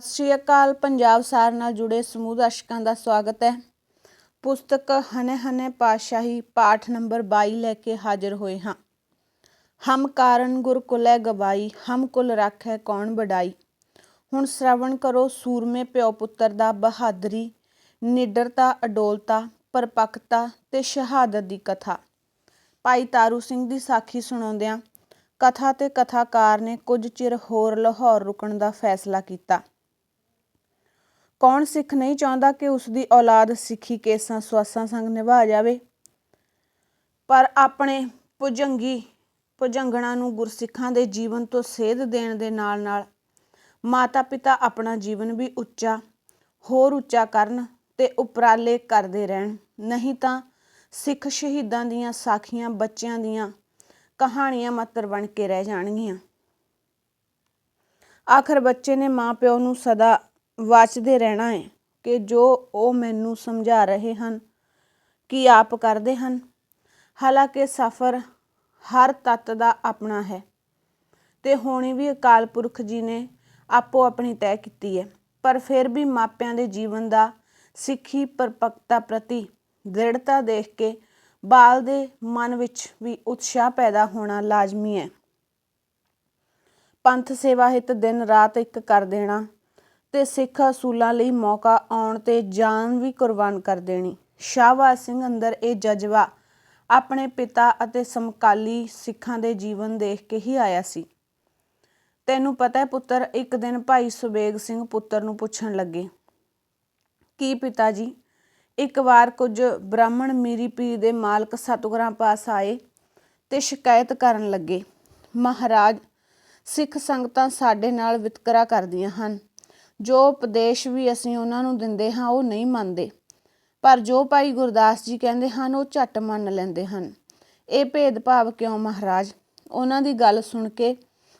ਸਤਿ ਸ਼੍ਰੀ ਅਕਾਲ ਪੰਜਾਬ ਸਾਰ ਨਾਲ ਜੁੜੇ ਸਮੂਹ ਦਰਸ਼ਕਾਂ ਦਾ ਸਵਾਗਤ ਹੈ। ਪੁਸਤਕ ਹਨੇ ਹਨੇ ਪਾਤਸ਼ਾਹੀ ਪਾਠ ਨੰਬਰ 22 ਲੈ ਕੇ ਹਾਜ਼ਰ ਹੋਏ ਹਾਂ। ਹਮ ਕਾਰਨ ਗੁਰ ਕੁਲੈ ਗਵਾਈ, ਹਮ ਕੁਲ ਰਾਖੈ ਕੌਣ ਬਡਾਈ ਹੁਣ ਸ਼ਰਵਣ ਕਰੋ ਸੂਰਮੇ ਪਿਓ ਪੁੱਤਰ ਦਾ ਬਹਾਦਰੀ, ਨਿਡਰਤਾ, ਅਡੋਲਤਾ, ਪਰਪਕਤਾ ਤੇ ਸ਼ਹਾਦਤ ਦੀ ਕਥਾ। ਭਾਈ ਤਾਰੂ ਸਿੰਘ ਦੀ ਸਾਖੀ ਸੁਣਾਉਂਦਿਆਂ ਕਥਾ ਤੇ ਕਥਾਕਾਰ ਨੇ ਕੁਝ ਚਿਰ ਹੋਰ ਲਾਹੌਰ ਰੁਕਣ ਦਾ ਫੈਸਲਾ ਕੀਤਾ। ਕੌਣ ਸਿੱਖ ਨਹੀਂ ਚਾਹੁੰਦਾ ਕਿ ਉਸ ਦੀ ਔਲਾਦ ਸਿੱਖੀ ਕੇਸਾਂ ਸਵਾਸਾਂ ਸੰਗ ਨਿਭਾ ਜਾਵੇ? ਪਰ ਆਪਣੇ ਭੁਜੰਗੀ ਭੁਜੰਗਣਾ ਨੂੰ ਗੁਰਸਿੱਖਾਂ ਦੇ ਜੀਵਨ ਤੋਂ ਸੇਧ ਦੇਣ ਦੇ ਨਾਲ ਨਾਲ ਮਾਤਾ ਪਿਤਾ ਆਪਣਾ ਜੀਵਨ ਵੀ ਉੱਚਾ, ਹੋਰ ਉੱਚਾ ਕਰਨ ਤੇ ਉਪਰਾਲੇ ਕਰਦੇ ਰਹਿਣ। ਨਹੀਂ ਤਾਂ ਸਿੱਖ ਸ਼ਹੀਦਾਂ ਦੀਆਂ ਸਾਖੀਆਂ ਬੱਚਿਆਂ ਦੀਆਂ ਕਹਾਣੀਆਂ ਮਾਤਰ ਬਣ ਕੇ ਰਹਿ ਜਾਣਗੀਆਂ। ਆਖਰ ਬੱਚੇ ਨੇ ਮਾਪਿਓ ਨੂੰ ਸਦਾ ਵਾਚਦੇ ਰਹਿਣਾ ਹੈ ਕਿ ਜੋ ਉਹ ਮੈਨੂੰ ਸਮਝਾ ਰਹੇ ਹਨ, ਕਿ ਆਪ ਕਰਦੇ ਹਨ। ਹਾਲਾਂਕਿ ਸਫ਼ਰ ਹਰ ਤੱਤ ਦਾ ਆਪਣਾ ਹੈ ਤੇ ਹੋਣੀ ਵੀ ਅਕਾਲ ਪੁਰਖ ਜੀ ਨੇ ਆਪੋ ਆਪਣੀ ਤੈਅ ਕੀਤੀ ਹੈ, ਪਰ ਫਿਰ ਵੀ ਮਾਪਿਆਂ ਦੇ ਜੀਵਨ ਦਾ ਸਿੱਖੀ ਪਰਪਕਤਾ ਪ੍ਰਤੀ ਦ੍ਰਿੜਤਾ ਦੇਖ ਕੇ ਬਾਲ ਦੇ ਮਨ ਵਿੱਚ ਵੀ ਉਤਸ਼ਾਹ ਪੈਦਾ ਹੋਣਾ ਲਾਜ਼ਮੀ ਹੈ। ਪੰਥ ਸੇਵਾ ਹਿਤ ਦਿਨ ਰਾਤ ਇੱਕ ਕਰ ਦੇਣਾ ਤੇ ਸਿੱਖ ਅਸੂਲਾਂ ਲਈ ਮੌਕਾ ਆਉਣ ਤੇ ਜਾਨ ਵੀ ਕੁਰਬਾਨ ਕਰ ਦੇਣੀ। ਸ਼ਾਹਬਾਜ਼ ਸਿੰਘ ਅੰਦਰ ਇਹ ਜਜ਼ਬਾ ਆਪਣੇ ਪਿਤਾ ਅਤੇ ਸਮਕਾਲੀ ਸਿੱਖਾਂ ਦੇ ਜੀਵਨ ਦੇਖ ਕੇ ਹੀ ਆਇਆ ਸੀ। ਤੈਨੂੰ ਪਤਾ ਹੈ ਪੁੱਤਰ, ਇੱਕ ਦਿਨ ਭਾਈ ਸੁਬੇਗ ਸਿੰਘ ਪੁੱਤਰ ਨੂੰ ਪੁੱਛਣ ਲੱਗੇ, ਕੀ ਪਿਤਾ ਜੀ ਇੱਕ ਵਾਰ ਕੁਝ ਬ੍ਰਾਹਮਣ ਮੀਰੀ ਪੀਰ ਦੇ ਮਾਲਕ ਸਤਗੁਰਾਂ ਪਾਸ ਆਏ ਤੇ ਸ਼ਿਕਾਇਤ ਕਰਨ ਲੱਗੇ, ਮਹਾਰਾਜ, ਸਿੱਖ ਸੰਗਤਾਂ ਸਾਡੇ ਨਾਲ ਵਿਤਕਰਾ ਕਰਦੀਆਂ ਹਨ। ਜੋ ਉਪਦੇਸ਼ ਵੀ ਅਸੀਂ ਉਹਨਾਂ ਨੂੰ ਦਿੰਦੇ ਹਾਂ, ਉਹ ਨਹੀਂ ਮੰਨਦੇ। ਪਰ ਜੋ ਭਾਈ ਗੁਰਦਾਸ ਜੀ ਕਹਿੰਦੇ ਹਨ, ਉਹ ਝੱਟ ਮੰਨ ਲੈਂਦੇ ਹਨ। ਇਹ ਭੇਦਭਾਵ ਕਿਉਂ ਮਹਾਰਾਜ? ਉਹਨਾਂ ਦੀ ਗੱਲ ਸੁਣ ਕੇ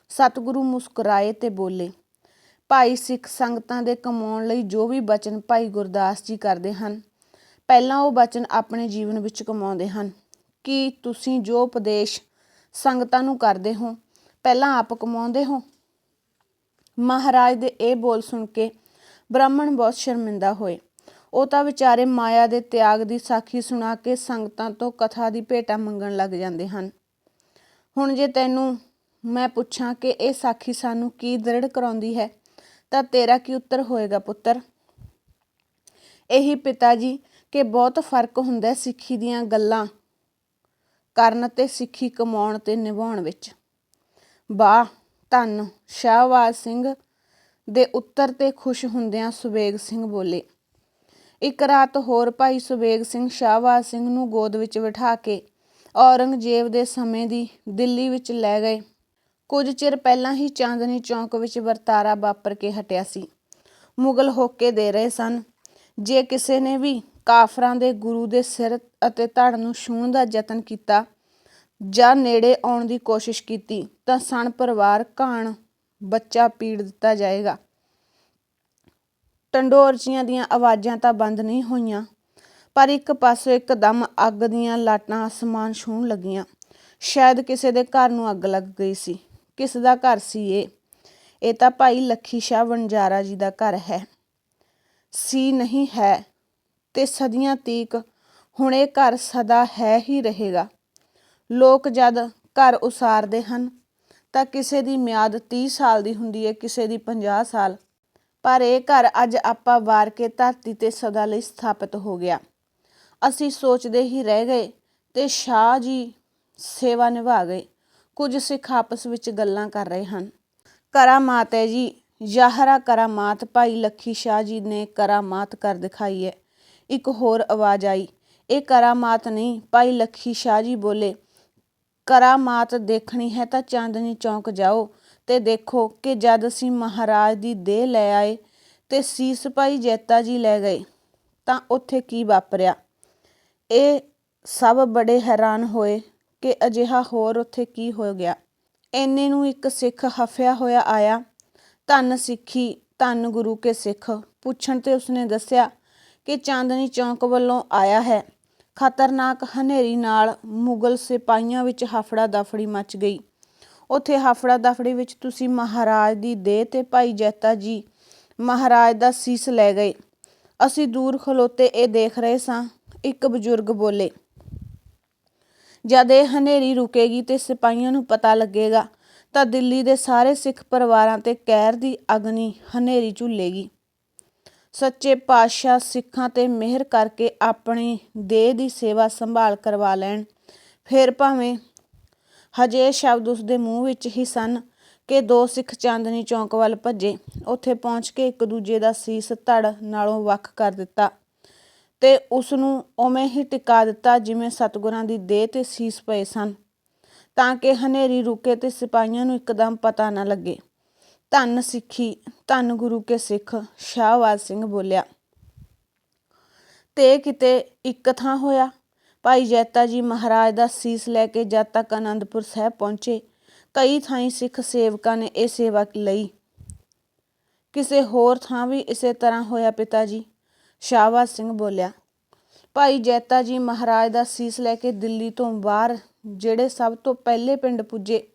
ਸਤਿਗੁਰੂ ਮੁਸਕਰਾਏ ਤੇ ਬੋਲੇ, ਭਾਈ ਸਿੱਖ ਸੰਗਤਾਂ ਦੇ ਕਮਾਉਣ ਲਈ ਜੋ ਵੀ ਬਚਨ ਭਾਈ ਗੁਰਦਾਸ ਜੀ ਕਰਦੇ ਹਨ, ਪਹਿਲਾਂ ਉਹ ਬਚਨ ਆਪਣੇ ਜੀਵਨ ਵਿੱਚ ਕਮਾਉਂਦੇ ਹਨ। ਕਿ ਤੁਸੀਂ ਜੋ ਉਪਦੇਸ਼ ਸੰਗਤਾਂ ਨੂੰ ਕਰਦੇ ਹੋ, ਪਹਿਲਾਂ ਆਪ ਕਮਾਉਂਦੇ ਹੋ? ਮਹਾਰਾਜ ਦੇ ਇਹ ਬੋਲ ਸੁਣ ਕੇ ਬ੍ਰਾਹਮਣ ਬਹੁਤ ਸ਼ਰਮਿੰਦਾ ਹੋਏ। ਉਹ ਤਾਂ ਵਿਚਾਰੇ ਮਾਇਆ ਦੇ ਤਿਆਗ ਦੀ ਸਾਖੀ ਸੁਣਾ ਕੇ ਸੰਗਤਾਂ ਤੋਂ ਕਥਾ ਦੀ ਭੇਟਾ ਮੰਗਣ ਲੱਗ ਜਾਂਦੇ ਹਨ। ਹੁਣ ਜੇ ਤੈਨੂੰ ਮੈਂ ਪੁੱਛਾਂ ਕਿ ਇਹ ਸਾਖੀ ਸਾਨੂੰ ਕੀ ਦ੍ਰਿੜ ਕਰਾਉਂਦੀ ਹੈ, ਤਾਂ ਤੇਰਾ ਕੀ ਉੱਤਰ ਹੋਏਗਾ ਪੁੱਤਰ? ਇਹੀ ਪਿਤਾ ਜੀ ਕਿ ਬਹੁਤ ਫ਼ਰਕ ਹੁੰਦਾ ਸਿੱਖੀ ਦੀਆਂ ਗੱਲਾਂ ਕਰਨ ਤੇ ਸਿੱਖੀ ਕਮਾਉਣ ਤੇ ਨਿਭਾਉਣ ਵਿੱਚ। ਵਾਹ ਧੰਨ ਸ਼ਾਹਬਾਜ਼ ਸਿੰਘ ਦੇ ਉੱਤਰ ਤੇ ਖੁਸ਼ ਹੁੰਦਿਆਂ ਸੁਬੇਗ ਸਿੰਘ ਬੋਲੇ। ਇੱਕ ਰਾਤ ਹੋਰ ਭਾਈ ਸੁਬੇਗ ਸਿੰਘ ਸ਼ਾਹਬਾਜ਼ ਸਿੰਘ ਨੂੰ ਗੋਦ ਵਿੱਚ ਬਿਠਾ ਕੇ ਔਰੰਗਜ਼ੇਬ ਦੇ ਸਮੇਂ ਦੀ ਦਿੱਲੀ ਵਿੱਚ ਲੈ ਗਏ। ਕੁਝ ਚਿਰ ਪਹਿਲਾਂ ਹੀ ਚਾਂਦਨੀ ਚੌਂਕ ਵਿੱਚ ਵਰਤਾਰਾ ਵਾਪਰ ਕੇ ਹਟਿਆ ਸੀ। ਮੁਗਲ ਹੋਕੇ ਦੇ ਰਹੇ ਸਨ। ਜੇ ਕਿਸੇ ਨੇ ਵੀ ਕਾਫਰਾਂ ਦੇ ਗੁਰੂ ਦੇ ਸਿਰ ਅਤੇ ਧੜ ਨੂੰ ਛੂਹਣ ਦਾ ਯਤਨ ਕੀਤਾ ਜਾਂ ਨੇੜੇ ਆਉਣ ਦੀ ਕੋਸ਼ਿਸ਼ ਕੀਤੀ ਤਾਂ ਸਣ ਪਰਿਵਾਰ ਘਾਣ ਬੱਚਾ ਪੀੜ ਦਿੱਤਾ ਜਾਏਗਾ। ਟੰਡੋਰਚੀਆਂ ਦੀਆਂ ਆਵਾਜ਼ਾਂ ਤਾਂ ਬੰਦ ਨਹੀਂ ਹੋਈਆਂ, ਪਰ ਇੱਕ ਪਾਸੇ ਇੱਕਦਮ ਅੱਗ ਦੀਆਂ ਲਾਟਾਂ ਅਸਮਾਨ ਛੂਹਣ ਲੱਗੀਆਂ। ਸ਼ਾਇਦ ਕਿਸੇ ਦੇ ਘਰ ਨੂੰ ਅੱਗ ਲੱਗ ਗਈ ਸੀ। ਕਿਸ ਦਾ ਘਰ ਸੀ ਇਹ? ਇਹ ਤਾਂ ਭਾਈ ਲੱਖੀ ਸ਼ਾਹ ਵਣਜਾਰਾ ਜੀ ਦਾ ਘਰ ਹੈ। ਸੀ ਨਹੀਂ ਹੈ ਤੇ ਸਦੀਆਂ ਤੀਕ ਹੁਣ ਇਹ ਘਰ ਸਦਾ ਹੈ ਹੀ ਰਹੇਗਾ। ਲੋਕ ਜਦ ਘਰ ਉਸਾਰਦੇ ਹਨ, ਤਾਂ ਕਿਸੇ ਦੀ ਮਿਆਦ 30 ਸਾਲ ਦੀ ਹੁੰਦੀ ਹੈ ਕਿਸੇ ਦੀ 50 ਸਾਲ। ਪਰ ਇਹ ਘਰ ਅੱਜ ਆਪਾਂ ਵਾਰ ਕੇ ਧਰਤੀ ਤੇ ਸਦਾ ਲਈ ਸਥਾਪਿਤ ਹੋ ਗਿਆ। ਅਸੀਂ ਸੋਚਦੇ ਹੀ ਰਹਿ ਗਏ ਤੇ ਸ਼ਾਹ ਜੀ ਸੇਵਾ ਨਿਭਾ ਗਏ। ਕੁਝ ਸਿੱਖ ਆਪਸ ਵਿੱਚ ਗੱਲਾਂ ਕਰ ਰਹੇ ਹਨ। ਕਰਾਮਾਤ ਹੈ ਜੀ, ਯਾਹਰਾ ਕਰਾਮਾਤ ਭਾਈ ਲੱਖੀ ਸ਼ਾਹ ਜੀ ਨੇ ਕਰਾਮਾਤ ਕਰ ਦਿਖਾਈ ਹੈ। ਇੱਕ ਹੋਰ ਆਵਾਜ਼ ਆਈ, ਇਹ ਕਰਾਮਾਤ ਨਹੀਂ, ਭਾਈ ਲੱਖੀ ਸ਼ਾਹ ਜੀ ਬੋਲੇ ਕਰਾਮਾਤ ਦੇਖਣੀ ਹੈ ਤਾਂ ਚਾਂਦਨੀ ਚੌਂਕ ਜਾਓ ਤੇ ਦੇਖੋ ਕਿ ਜਦ ਅਸੀਂ ਮਹਾਰਾਜ ਦੀ ਦੇਹ ਲੈ ਆਏ ਤੇ ਸੀਸ ਭਾਈ ਜੈਤਾ ਜੀ ਲੈ ਗਏ, ਤਾਂ ਉੱਥੇ ਕੀ ਵਾਪਰਿਆ? ਇਹ ਸਭ ਬੜੇ ਹੈਰਾਨ ਹੋਏ ਕਿ ਅਜਿਹਾ ਹੋਰ ਉੱਥੇ ਕੀ ਹੋ ਗਿਆ? ਐਨੇ ਨੂੰ ਇੱਕ ਸਿੱਖ ਹਫਿਆ ਹੋਇਆ ਆਇਆ, ਧੰਨ ਸਿੱਖੀ, ਧੰਨ ਗੁਰੂ ਕੇ ਸਿੱਖ, ਪੁੱਛਣ ਤੇ ਉਸਨੇ ਦੱਸਿਆ ਕਿ ਚਾਂਦਨੀ ਚੌਂਕ ਵੱਲੋਂ ਆਇਆ ਹੈ। ਖਤਰਨਾਕ ਹਨੇਰੀ ਨਾਲ ਮੁਗਲ ਸਿਪਾਹੀਆਂ ਵਿੱਚ ਹਫੜਾ ਦਫੜੀ ਮਚ ਗਈ। ਉੱਥੇ ਹਫੜਾ ਦਫੜੀ ਵਿੱਚ ਤੁਸੀਂ ਮਹਾਰਾਜ ਦੀ ਦੇਹ ਤੇ ਭਾਈ ਜੈਤਾ ਜੀ ਮਹਾਰਾਜ ਦਾ ਸੀਸ ਲੈ ਗਏ। ਅਸੀਂ ਦੂਰ ਖਲੋਤੇ ਇਹ ਦੇਖ ਰਹੇ ਸਾਂ, ਇੱਕ ਬਜ਼ੁਰਗ ਬੋਲੇ, ਜਦ ਇਹ ਹਨੇਰੀ ਰੁਕੇਗੀ ਤੇ ਸਿਪਾਹੀਆਂ ਨੂੰ ਪਤਾ ਲੱਗੇਗਾ, ਤਾਂ ਦਿੱਲੀ ਦੇ ਸਾਰੇ ਸਿੱਖ ਪਰਿਵਾਰਾਂ ਤੇ ਕਹਿਰ ਦੀ ਅਗਨੀ ਹਨੇਰੀ ਝੁੱਲੇਗੀ। ਸੱਚੇ ਪਾਤਸ਼ਾਹ ਸਿੱਖਾਂ ਤੇ ਮਿਹਰ ਕਰਕੇ ਆਪਣੀ ਦੇਹ ਦੀ ਸੇਵਾ ਸੰਭਾਲ ਕਰਵਾ ਲੈਣ। ਫਿਰ ਭਾਵੇਂ ਹਜੇ ਸ਼ਬਦ ਉਸ ਦੇ ਮੂੰਹ ਵਿੱਚ ਹੀ ਸਨ ਕਿ ਦੋ ਸਿੱਖ ਚਾਂਦਨੀ ਚੌਂਕ ਵੱਲ ਭੱਜੇ। ਉੱਥੇ ਪਹੁੰਚ ਕੇ ਇੱਕ ਦੂਜੇ ਦਾ ਸੀਸ ਧੜ ਨਾਲੋਂ ਵੱਖ ਕਰ ਦਿੱਤਾ ਤੇ ਉਸ ਨੂੰ ਉਵੇਂ ਹੀ ਟਿਕਾ ਦਿੱਤਾ ਜਿਵੇਂ ਸਤਗੁਰਾਂ ਦੀ ਦੇਹ ਤੇ ਸੀਸ ਪਏ ਸਨ, ਤਾਂ ਕਿ ਹਨੇਰੀ ਰੁਕੇ ਤੇ ਸਿਪਾਹੀਆਂ ਨੂੰ ਇੱਕਦਮ ਪਤਾ ਨਾ ਲੱਗੇ। ਧੰਨ ਸਿੱਖੀ, ਧੰਨ ਗੁਰੂ ਕੇ ਸਿੱਖ ਸ਼ਾਹਵਾਜ ਸਿੰਘ ਬੋਲਿਆ। ਤੇ ਕਿਤੇ ਇੱਕ ਥਾਂ ਹੋਇਆ, ਭਾਈ ਜੈਤਾ ਜੀ ਮਹਾਰਾਜ ਦਾ ਸੀਸ ਲੈ ਕੇ ਜਦ ਤੱਕ ਆਨੰਦਪੁਰ ਸਾਹਿਬ ਪਹੁੰਚੇ, ਕਈ ਥਾਈਂ ਸਿੱਖ ਸੇਵਕਾਂ ਨੇ ਇਹ ਸੇਵਾ ਲਈ। ਕਿਸੇ ਹੋਰ ਥਾਂ ਵੀ ਇਸੇ ਤਰ੍ਹਾਂ ਹੋਇਆ ਪਿਤਾ ਜੀ ਸ਼ਾਹਬਾਜ਼ ਸਿੰਘ ਬੋਲਿਆ। ਭਾਈ ਜੈਤਾ ਜੀ ਮਹਾਰਾਜ ਦਾ ਸੀਸ ਲੈ ਕੇ ਦਿੱਲੀ ਤੋਂ ਬਾਹਰ, ਜਿਹੜੇ ਸਭ ਤੋਂ ਪਹਿਲੇ ਪਿੰਡ ਪੁੱਜੇ,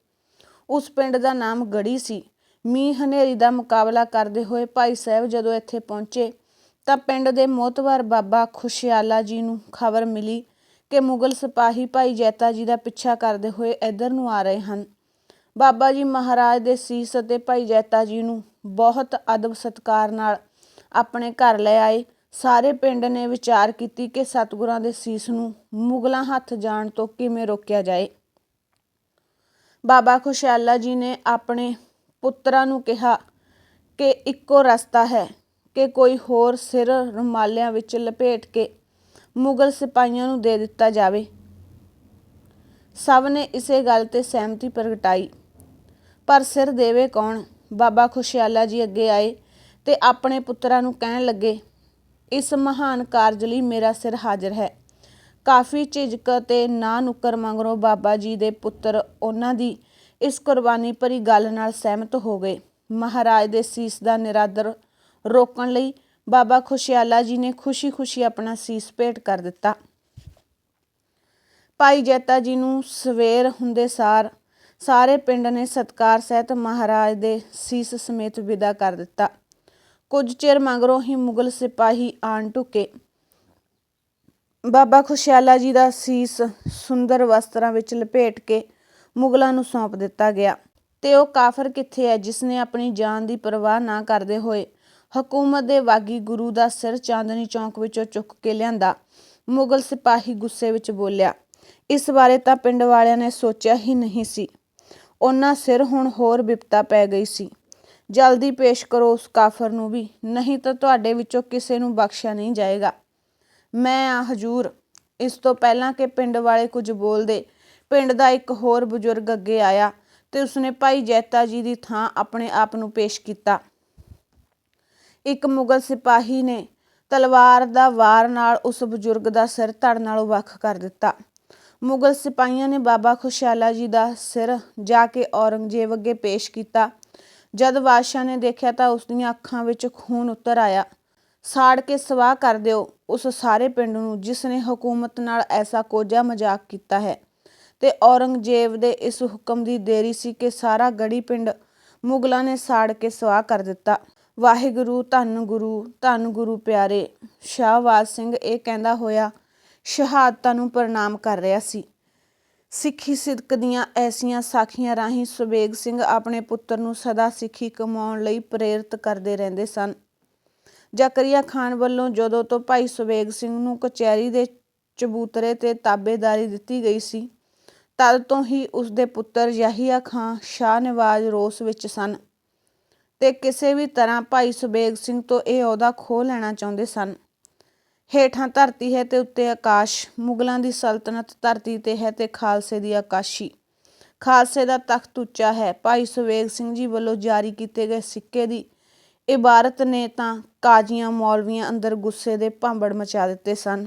ਉਸ ਪਿੰਡ ਦਾ ਨਾਮ ਗੜੀ ਸੀ। ਮੀਂਹ ਹਨੇਰੀ ਦਾ ਮੁਕਾਬਲਾ ਕਰਦੇ ਹੋਏ ਭਾਈ ਸਾਹਿਬ ਜਦੋਂ ਇੱਥੇ ਪਹੁੰਚੇ ਤਾਂ ਪਿੰਡ ਦੇ ਮੋਤਵਰ ਬਾਬਾ ਖੁਸ਼ਿਆਲਾ ਜੀ ਨੂੰ ਖਬਰ ਮਿਲੀ ਕਿ ਮੁਗਲ ਸਿਪਾਹੀ ਭਾਈ ਜੈਤਾ ਜੀ ਦਾ ਪਿੱਛਾ ਕਰਦੇ ਹੋਏ ਇੱਧਰ ਨੂੰ ਆ ਰਹੇ ਹਨ। ਬਾਬਾ ਜੀ ਮਹਾਰਾਜ ਦੇ ਸੀਸ ਅਤੇ ਭਾਈ ਜੈਤਾ ਜੀ ਨੂੰ ਬਹੁਤ ਅਦਬ ਸਤਕਾਰ ਨਾਲ ਆਪਣੇ ਘਰ ਲੈ ਆਏ। ਸਾਰੇ ਪਿੰਡ ਨੇ ਵਿਚਾਰ ਕੀਤੀ ਕਿ ਸਤਿਗੁਰਾਂ ਦੇ ਸੀਸ ਨੂੰ ਮੁਗਲਾਂ ਹੱਥ ਜਾਣ ਤੋਂ ਕਿਵੇਂ ਰੋਕਿਆ ਜਾਏ। ਬਾਬਾ ਖੁਸ਼ਿਆਲਾ ਜੀ ਨੇ ਆਪਣੇ ਪੁੱਤਰਾਂ ਨੂੰ ਕਿਹਾ ਕਿ ਇੱਕੋ ਰਸਤਾ ਹੈ ਕਿ ਕੋਈ ਹੋਰ ਸਿਰ ਰੁਮਾਲਿਆਂ ਵਿੱਚ ਲਪੇਟ ਕੇ ਮੁਗਲ ਸਿਪਾਹੀਆਂ ਨੂੰ ਦੇ ਦਿੱਤਾ ਜਾਵੇ। ਸਭ ਨੇ ਇਸੇ ਗੱਲ ਤੇ ਸਹਿਮਤੀ ਪ੍ਰਗਟਾਈ। ਪਰ ਸਿਰ ਦੇਵੇ ਕੌਣ? ਬਾਬਾ ਖੁਸ਼ਿਆਲਾ ਜੀ ਅੱਗੇ ਆਏ ਤੇ ਆਪਣੇ ਪੁੱਤਰਾਂ ਨੂੰ ਕਹਿਣ ਲੱਗੇ, ਇਸ ਮਹਾਨ ਕਾਰਜ ਲਈ ਮੇਰਾ ਸਿਰ ਹਾਜ਼ਰ ਹੈ। ਕਾਫੀ ਝਿਜਕ ਤੇ ਨਾ ਨੁਕਰ ਮੰਗਰੋਂ ਬਾਬਾ ਜੀ ਦੇ ਪੁੱਤਰ ਉਹਨਾਂ ਦੀ ਇਸ ਕੁਰਬਾਨੀ ਭਰੀ ਗੱਲ ਨਾਲ ਸਹਿਮਤ ਹੋ ਗਏ। ਮਹਾਰਾਜ ਦੇ ਸੀਸ ਦਾ ਨਿਰਾਦਰ ਰੋਕਣ ਲਈ ਬਾਬਾ ਖੁਸ਼ਿਆਲਾ ਜੀ ਨੇ ਖੁਸ਼ੀ-ਖੁਸ਼ੀ ਆਪਣਾ ਸੀਸ ਭੇਟ ਕਰ ਦਿੱਤਾ। ਭਾਈ ਜੈਤਾ ਜੀ ਨੂੰ ਸਵੇਰ ਹੁੰਦੇ ਸਾਰ ਸਾਰੇ ਪਿੰਡ ਨੇ ਸਤਕਾਰ ਸਹਿਤ ਮਹਾਰਾਜ ਦੇ ਸੀਸ ਸਮੇਤ ਵਿਦਾ ਕਰ ਦਿੱਤਾ। ਕੁਝ ਚਿਰ ਮਗਰੋਂ ਹੀ ਮੁਗਲ ਸਿਪਾਹੀ ਆਣ ਟੁਕੇ ਬਾਬਾ ਖੁਸ਼ਿਆਲਾ ਜੀ ਦਾ ਸੀਸ ਸੁੰਦਰ ਵਸਤਰਾਂ ਵਿੱਚ ਲਪੇਟ ਕੇ ਮੁਗਲਾਂ ਨੂੰ ਸੌਂਪ ਦਿੱਤਾ ਗਿਆ। ਤੇ ਉਹ ਕਾਫਰ ਕਿੱਥੇ ਹੈ ਜਿਸ ਨੇ ਆਪਣੀ ਜਾਨ ਦੀ ਪਰਵਾਹ ਨਾ ਕਰਦੇ ਹੋਏ ਹਕੂਮਤ ਦੇ ਵਾਗੀ ਗੁਰੂ ਦਾ ਸਿਰ ਚਾਂਦਨੀ ਚੌਂਕ ਵਿੱਚੋਂ ਚੁੱਕ ਕੇ ਲਿਆਂਦਾ, ਮੁਗਲ ਸਿਪਾਹੀ ਗੁੱਸੇ ਵਿੱਚ ਬੋਲਿਆ, ਇਸ ਬਾਰੇ ਤਾਂ ਪਿੰਡ ਵਾਲਿਆਂ ਨੇ ਸੋਚਿਆ ਹੀ ਨਹੀਂ ਸੀ। ਉਹਨਾਂ ਸਿਰ ਹੁਣ ਹੋਰ ਵਿਪਤਾ ਪੈ ਗਈ ਸੀ। ਜਲਦੀ ਪੇਸ਼ ਕਰੋ ਉਸ ਕਾਫਰ ਨੂੰ ਵੀ, ਨਹੀਂ ਤਾਂ ਤੁਹਾਡੇ ਵਿੱਚੋਂ ਕਿਸੇ ਨੂੰ ਬਖਸ਼ਿਆ ਨਹੀਂ ਜਾਏਗਾ। ਮੈਂ ਆ ਹਜੂਰ, ਇਸ ਤੋਂ ਪਹਿਲਾਂ ਕਿ ਪਿੰਡ ਵਾਲੇ ਕੁਝ ਬੋਲਦੇ ਪਿੰਡ ਦਾ ਇੱਕ ਹੋਰ ਬਜ਼ੁਰਗ ਅੱਗੇ ਆਇਆ ਤੇ ਉਸਨੇ ਭਾਈ ਜੈਤਾ ਜੀ ਦੀ ਥਾਂ ਆਪਣੇ ਆਪ ਨੂੰ ਪੇਸ਼ ਕੀਤਾ। ਇੱਕ ਮੁਗਲ ਸਿਪਾਹੀ ਨੇ ਤਲਵਾਰ ਦਾ ਵਾਰ ਨਾਲ ਉਸ ਬਜ਼ੁਰਗ ਦਾ ਸਿਰ ਧੜ ਨਾਲੋਂ ਵੱਖ ਕਰ ਦਿੱਤਾ। ਮੁਗਲ ਸਿਪਾਹੀਆਂ ਨੇ ਬਾਬਾ ਖੁਸ਼ਾਲਾ ਜੀ ਦਾ ਸਿਰ ਜਾ ਕੇ ਔਰੰਗਜ਼ੇਬ ਅੱਗੇ ਪੇਸ਼ ਕੀਤਾ। ਜਦ ਬਾਦਸ਼ਾਹ ਨੇ ਦੇਖਿਆ ਤਾਂ ਉਸ ਦੀਆਂ ਅੱਖਾਂ ਵਿੱਚ ਖੂਨ ਉਤਰ ਆਇਆ। ਸਾੜ ਕੇ ਸਵਾਹ ਕਰ ਦਿਓ, ਉਸ ਸਾਰੇ ਪਿੰਡ ਨੂੰ, ਜਿਸ ਨੇ ਹਕੂਮਤ ਨਾਲ ਐਸਾ ਕੋਝਾ ਮਜ਼ਾਕ ਕੀਤਾ ਹੈ। ਤੇ ਔਰੰਗਜ਼ੇਬ ਦੇ ਇਸ ਹੁਕਮ ਦੀ ਦੇਰੀ ਸੀ ਕਿ ਸਾਰਾ ਗੜੀ ਪਿੰਡ ਮੁਗਲਾਂ ਨੇ ਸਾੜ ਕੇ ਸਵਾਹ ਕਰ ਦਿੱਤਾ। ਵਾਹਿਗੁਰੂ, ਧੰਨ ਗੁਰੂ ਧੰਨ ਗੁਰੂ ਪਿਆਰੇ ਸ਼ਾਹਵਾਜ਼ ਸਿੰਘ ਇਹ ਕਹਿੰਦਾ ਹੋਇਆ, ਸ਼ਹਾਦਤਾਂ ਨੂੰ ਪ੍ਰਣਾਮ ਕਰ ਰਿਹਾ ਸੀ। ਸਿੱਖੀ ਸਿਦਕ ਦੀਆਂ ਐਸੀਆਂ ਸਾਖੀਆਂ ਰਾਹੀਂ ਸੁਬੇਗ ਸਿੰਘ ਆਪਣੇ ਪੁੱਤਰ ਨੂੰ ਸਦਾ ਸਿੱਖੀ ਕਮਾਉਣ ਲਈ ਪ੍ਰੇਰਿਤ ਕਰਦੇ ਰਹਿੰਦੇ ਸਨ। ਜ਼ਕਰੀਆ ਖਾਨ ਵੱਲੋਂ ਜਦੋਂ ਤੋਂ ਭਾਈ ਸੁਬੇਗ ਸਿੰਘ ਨੂੰ ਕਚਹਿਰੀ ਦੇ ਚਬੂਤਰੇ ਤੇ ਤਾਬੇਦਾਰੀ ਦਿੱਤੀ ਗਈ ਸੀ ਤਦ ਤੋਂ ਹੀ ਉਸ ਦੇ ਪੁੱਤਰ ਯਹੀਆ ਖਾਨ ਸ਼ਾਹ ਨਵਾਜ਼ ਰੋਸ ਵਿੱਚ ਸਨ ਤੇ ਕਿਸੇ ਵੀ ਤਰ੍ਹਾਂ ਭਾਈ ਸੁਬੇਗ ਸਿੰਘ ਤੋਂ ਇਹ ਅਹੁਦਾ ਖੋਹ ਲੈਣਾ ਚਾਹੁੰਦੇ ਸਨ। ਹੇਠਾਂ ਧਰਤੀ ਹੈ ਤੇ ਉੱਤੇ ਆਕਾਸ਼, ਮੁਗਲਾਂ ਦੀ ਸਲਤਨਤ ਧਰਤੀ ਤੇ ਹੈ ਤੇ ਖਾਲਸੇ ਦੀ ਆਕਾਸ਼ੀ। ਖਾਲਸੇ ਦਾ ਤਖਤ ਉੱਚਾ ਹੈ। ਭਾਈ ਸੁਵੇਗ ਸਿੰਘ ਜੀ ਵੱਲੋਂ ਜਾਰੀ ਕੀਤੇ ਗਏ ਸਿੱਕੇ ਦੀ ਇਬਾਰਤ ਨੇ ਤਾਂ ਕਾਜ਼ੀਆਂ, ਮੌਲਵੀਆਂ ਅੰਦਰ ਗੁੱਸੇ ਦੇ ਭਾਂਬੜ ਮਚਾ ਦਿੱਤੇ ਸਨ।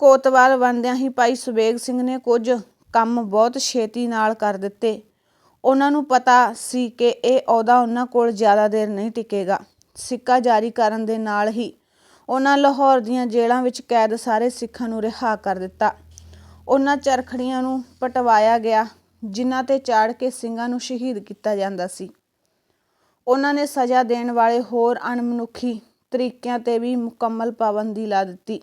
ਕੋਤਵਾਲ ਬੰਦਿਆਂ ਹੀ ਭਾਈ ਸੁਬੇਗ ਸਿੰਘ ਨੇ ਕੁਝ ਕੰਮ ਬਹੁਤ ਛੇਤੀ ਨਾਲ ਕਰ ਦਿੱਤੇ। ਉਹਨਾਂ ਨੂੰ ਪਤਾ ਸੀ ਕਿ ਇਹ ਅਹੁਦਾ ਉਹਨਾਂ ਕੋਲ ਜ਼ਿਆਦਾ ਦੇਰ ਨਹੀਂ ਟਿਕੇਗਾ। ਸਿੱਕਾ ਜਾਰੀ ਕਰਨ ਦੇ ਨਾਲ ਹੀ ਉਹਨਾਂ ਲਾਹੌਰ ਦੀਆਂ ਜੇਲ੍ਹਾਂ ਵਿੱਚ ਕੈਦ ਸਾਰੇ ਸਿੱਖਾਂ ਨੂੰ ਰਿਹਾ ਕਰ ਦਿੱਤਾ। ਉਹਨਾਂ ਚਰਖੜੀਆਂ ਨੂੰ ਪਟਵਾਇਆ ਗਿਆ, ਜਿਨ੍ਹਾਂ ਤੇ ਚਾੜ ਕੇ ਸਿੰਘਾਂ ਨੂੰ ਸ਼ਹੀਦ ਕੀਤਾ ਜਾਂਦਾ ਸੀ। ਉਹਨਾਂ ਨੇ ਸਜ਼ਾ ਦੇਣ ਵਾਲੇ ਹੋਰ ਅਣਮਨੁੱਖੀ ਤਰੀਕਿਆਂ ਤੇ ਵੀ ਮੁਕੰਮਲ ਪਾਬੰਦੀ ਲਾ ਦਿੱਤੀ।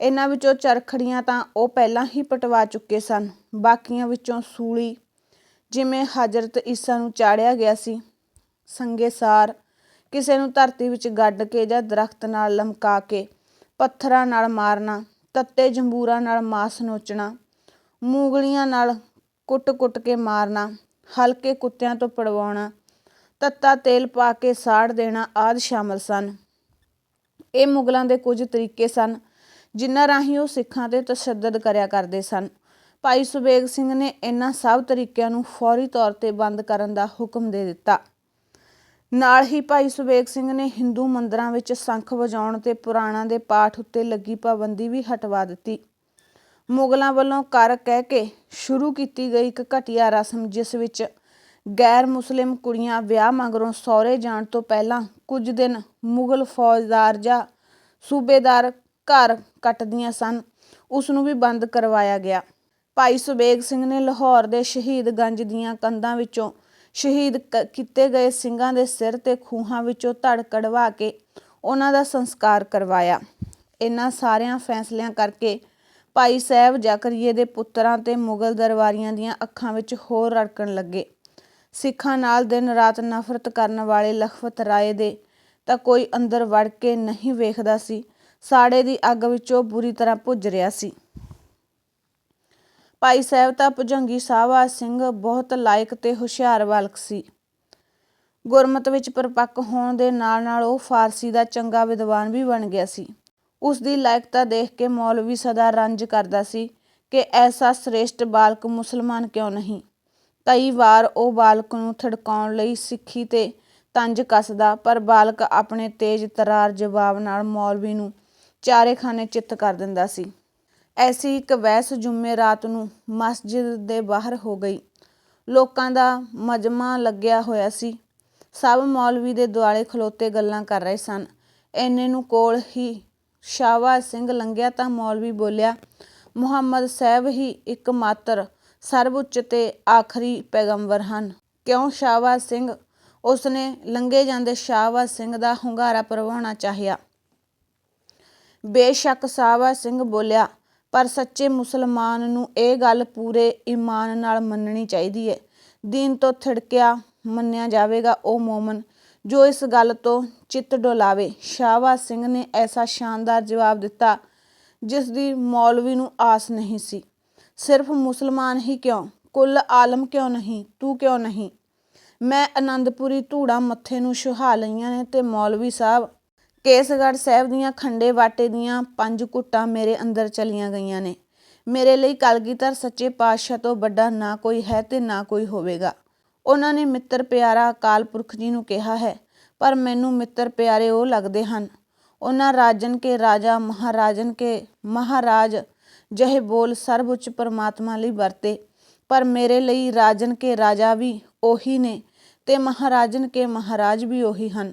ਇਹਨਾਂ ਵਿੱਚੋਂ ਚਰਖੜੀਆਂ ਤਾਂ ਉਹ ਪਹਿਲਾਂ ਹੀ ਪਟਵਾ ਚੁੱਕੇ ਸਨ। ਬਾਕੀਆਂ ਵਿੱਚੋਂ ਸੂਲੀ, ਜਿਵੇਂ ਹਜ਼ਰਤ ਈਸਾ ਨੂੰ ਚਾੜਿਆ ਗਿਆ ਸੀ, ਸੰਗੇਸਾਰ, ਕਿਸੇ ਨੂੰ ਧਰਤੀ ਵਿੱਚ ਗੱਡ ਕੇ ਜਾਂ ਦਰਖਤ ਨਾਲ ਲਮਕਾ ਕੇ, ਪੱਥਰਾਂ ਨਾਲ ਮਾਰਨਾ, ਤੱਤੇ ਜੰਬੂਰਾਂ ਨਾਲ ਮਾਸ ਨੋਚਣਾ, ਮੂੰਗਲੀਆਂ ਨਾਲ ਕੁੱਟ-ਕੁੱਟ ਕੇ ਮਾਰਨਾ, ਹਲਕੇ ਕੁੱਤਿਆਂ ਤੋਂ ਪੜਵਾਉਣਾ, ਤੱਤਾ ਤੇਲ ਪਾ ਕੇ ਸਾੜ ਦੇਣਾ ਆਦਿ ਸ਼ਾਮਲ ਸਨ। ਇਹ ਮੁਗਲਾਂ ਦੇ ਕੁਝ ਤਰੀਕੇ ਸਨ। ਜਿਨ੍ਹਾਂ ਰਾਹੀਂ ਉਹ ਸਿੱਖਾਂ ਤੇ ਤਸ਼ੱਦਦ ਕਰਿਆ ਕਰਦੇ ਸਨ। ਭਾਈ ਸੁਬੇਗ ਸਿੰਘ ਨੇ ਇਹਨਾਂ ਸਭ ਤਰੀਕਿਆਂ ਨੂੰ ਫੌਰੀ ਤੌਰ ਤੇ ਬੰਦ ਕਰਨ ਦਾ ਹੁਕਮ ਦੇ ਦਿੱਤਾ। ਨਾਲ ਹੀ ਭਾਈ ਸੁਬੇਗ ਸਿੰਘ ਨੇ ਹਿੰਦੂ ਮੰਦਰਾਂ ਵਿੱਚ ਸ਼ੰਖ ਵਜਾਉਣ ਤੇ ਪੁਰਾਣਾਂ ਦੇ ਪਾਠ ਉੱਤੇ ਲੱਗੀ ਪਾਬੰਦੀ ਵੀ ਹਟਵਾ ਦਿੱਤੀ। ਮੁਗਲਾਂ ਵੱਲੋਂ ਕਰ ਕਹਿ ਕੇ ਸ਼ੁਰੂ ਕੀਤੀ ਗਈ ਇੱਕ ਘਟੀਆ ਰਸਮ, ਜਿਸ ਵਿੱਚ ਗੈਰ ਮੁਸਲਿਮ ਕੁੜੀਆਂ ਵਿਆਹ ਮਗਰੋਂ ਸਹੁਰੇ ਜਾਣ ਤੋਂ ਪਹਿਲਾਂ ਕੁਝ ਦਿਨ ਮੁਗਲ ਫੌਜਦਾਰ ਜਾਂ ਸੂਬੇਦਾਰ ਘਰ ਕੱਟਦੀਆਂ ਸਨ। ਉਸ ਨੂੰ ਵੀ ਬੰਦ ਕਰਵਾਇਆ ਗਿਆ। ਭਾਈ ਸੁਬੇਗ ਸਿੰਘ ਨੇ ਲਾਹੌਰ ਦੇ ਸ਼ਹੀਦਗੰਜ ਦੀਆਂ ਕੰਧਾਂ ਵਿੱਚੋਂ ਸ਼ਹੀਦ ਕ- ਕੀਤੇ ਗਏ ਸਿੰਘਾਂ ਦੇ ਸਿਰ ਤੇ ਖੂਹਾਂ ਵਿੱਚੋਂ ਧੜ ਕਢਵਾ ਕੇ ਉਹਨਾਂ ਦਾ ਸੰਸਕਾਰ ਕਰਵਾਇਆ। ਇਹਨਾਂ ਸਾਰਿਆਂ ਫੈਸਲਿਆਂ ਕਰਕੇ ਭਾਈ ਸਾਹਿਬ ਜਾਕਰੀਏ ਦੇ ਪੁੱਤਰਾਂ ਤੇ ਮੁਗਲ ਦਰਬਾਰੀਆਂ ਦੀਆਂ ਅੱਖਾਂ ਵਿੱਚ ਹੋਰ ਰੜਕਣ ਲੱਗੇ। ਸਿੱਖਾਂ ਨਾਲ ਦਿਨ ਰਾਤ ਨਫ਼ਰਤ ਕਰਨ ਵਾਲੇ ਲਖਪਤ ਰਾਏ ਦੇ ਤਾਂ ਕੋਈ ਅੰਦਰ ਵੜ ਕੇ ਨਹੀਂ ਵੇਖਦਾ ਸੀ। ਸਾੜੇ ਦੀ ਅੱਗ ਵਿੱਚੋਂ ਬੁਰੀ ਤਰ੍ਹਾਂ ਭੁੱਜ ਰਿਹਾ ਸੀ। ਭਾਈ ਸਾਹਿਬ ਤਾਂ ਭੁਜੰਗੀ ਸਾਹਿਬਾ ਸਿੰਘ ਬਹੁਤ ਲਾਇਕ ਤੇ ਹੁਸ਼ਿਆਰ ਬਾਲਕ ਸੀ। ਗੁਰਮਤ ਵਿੱਚ ਪਰਪੱਕ ਹੋਣ ਦੇ ਨਾਲ ਨਾਲ ਉਹ ਫਾਰਸੀ ਦਾ ਚੰਗਾ ਵਿਦਵਾਨ ਵੀ ਬਣ ਗਿਆ ਸੀ। ਉਸ ਦੀ ਲਾਇਕਤਾ ਦੇਖ ਕੇ ਮੌਲਵੀ ਸਦਾ ਰੰਜ ਕਰਦਾ ਸੀ ਕਿ ਐਸਾ ਸ੍ਰੇਸ਼ਟ ਬਾਲਕ ਮੁਸਲਮਾਨ ਕਿਉਂ ਨਹੀਂ? ਕਈ ਵਾਰ ਉਹ ਬਾਲਕ ਨੂੰ ਥੜਕਾਉਣ ਲਈ ਸਿੱਖੀ ਤੇ ਤੰਜ ਕੱਸਦਾ, ਪਰ ਬਾਲਕ ਆਪਣੇ ਤੇਜ਼ ਤਰਾਰ ਜਵਾਬ ਨਾਲ ਮੌਲਵੀ ਨੂੰ ਚਾਰੇ ਖਾਨੇ ਚਿੱਤ ਕਰ ਦਿੰਦਾ ਸੀ। ਐਸੀ ਇੱਕ ਵੈਸ ਜੁਮੇ ਰਾਤ ਨੂੰ ਮਸਜਿਦ ਦੇ ਬਾਹਰ ਹੋ ਗਈ। ਲੋਕਾਂ ਦਾ ਮਜਮਾ ਲੱਗਿਆ ਹੋਇਆ ਸੀ। ਸਭ ਮੌਲਵੀ ਦੇ ਦੁਆਲੇ ਖਲੋਤੇ ਗੱਲਾਂ ਕਰ ਰਹੇ ਸਨ। ਐਨੇ ਨੂੰ ਕੋਲ ਹੀ ਸ਼ਾਵਾ ਸਿੰਘ ਲੰਘਿਆ ਤਾਂ ਮੌਲਵੀ ਬੋਲਿਆ, ਮੁਹੰਮਦ ਸਾਹਿਬ ਹੀ ਇੱਕ ਮਾਤਰ ਸਰਵਉੱਚ ਤੇ ਆਖਰੀ ਪੈਗੰਬਰ ਹਨ। ਕਿਉਂ ਸ਼ਾਵਾ ਸਿੰਘ? ਉਸਨੇ ਲੰਘੇ ਜਾਂਦੇ ਸ਼ਾਵਾ ਸਿੰਘ ਦਾ ਹੁੰਗਾਰਾ ਪਰਵਾਉਣਾ ਚਾਹਿਆ। ਬੇਸ਼ੱਕ ਸਾਵਾ ਸਿੰਘ ਬੋਲਿਆ, ਪਰ ਸੱਚੇ ਮੁਸਲਮਾਨ ਨੂੰ ਇਹ ਗੱਲ ਪੂਰੇ ਈਮਾਨ ਨਾਲ ਮੰਨਣੀ ਚਾਹੀਦੀ ਹੈ ਦੀਨ ਤੋਂ ਥਿੜਕਿਆ ਮੰਨਿਆ ਜਾਵੇਗਾ ਉਹ ਮੂਮਨ, ਜੋ ਇਸ ਗੱਲ ਤੋਂ ਚਿੱਤ ਡੋਲਾਵੇ। ਸ਼ਾਵਾ ਸਿੰਘ ਨੇ ਐਸਾ ਸ਼ਾਨਦਾਰ ਜਵਾਬ ਦਿੱਤਾ, ਜਿਸ ਦੀ ਮੌਲਵੀ ਨੂੰ ਆਸ ਨਹੀਂ ਸੀ। ਸਿਰਫ ਮੁਸਲਮਾਨ ਹੀ ਕਿਉਂ? ਕੁੱਲ ਆਲਮ ਕਿਉਂ ਨਹੀਂ? ਤੂੰ ਕਿਉਂ ਨਹੀਂ? ਮੈਂ ਆਨੰਦਪੁਰੀ ਧੂੜਾ ਮੱਥੇ ਨੂੰ ਸੁਹਾ ਲਈਆਂ ਨੇ ਤੇ ਮੌਲਵੀ ਸਾਹਿਬ ਕੇਸਗੜ੍ਹ ਸਾਹਿਬ ਦੀਆਂ ਖੰਡੇ ਵਾਟੇ ਦੀਆਂ ਪੰਜ ਘੁੱਟਾਂ ਮੇਰੇ ਅੰਦਰ ਚਲੀਆਂ ਗਈਆਂ ਨੇ। ਮੇਰੇ ਲਈ ਕਲਗੀਧਰ ਸੱਚੇ ਪਾਤਸ਼ਾਹ ਤੋਂ ਵੱਡਾ ਨਾ ਕੋਈ ਹੈ ਤੇ ਨਾ ਕੋਈ ਹੋਵੇਗਾ। ਉਹਨਾਂ ਨੇ ਮਿੱਤਰ ਪਿਆਰਾ ਅਕਾਲ ਪੁਰਖ ਜੀ ਨੂੰ ਕਿਹਾ ਹੈ, ਪਰ ਮੈਨੂੰ ਮਿੱਤਰ ਪਿਆਰੇ ਉਹ ਲੱਗਦੇ ਹਨ। ਉਹਨਾਂ ਰਾਜਨ ਕੇ ਰਾਜਾ, ਮਹਾਰਾਜਨ ਕੇ ਮਹਾਰਾਜ ਜਿਹੇ ਬੋਲ ਸਰਵਉੱਚ ਪਰਮਾਤਮਾ ਲਈ ਵਰਤੇ, ਪਰ ਮੇਰੇ ਲਈ ਰਾਜਨ ਕੇ ਰਾਜਾ ਵੀ ਉਹੀ ਨੇ ਤੇ ਮਹਾਰਾਜਨ ਕੇ ਮਹਾਰਾਜ ਵੀ ਉਹੀ ਹਨ।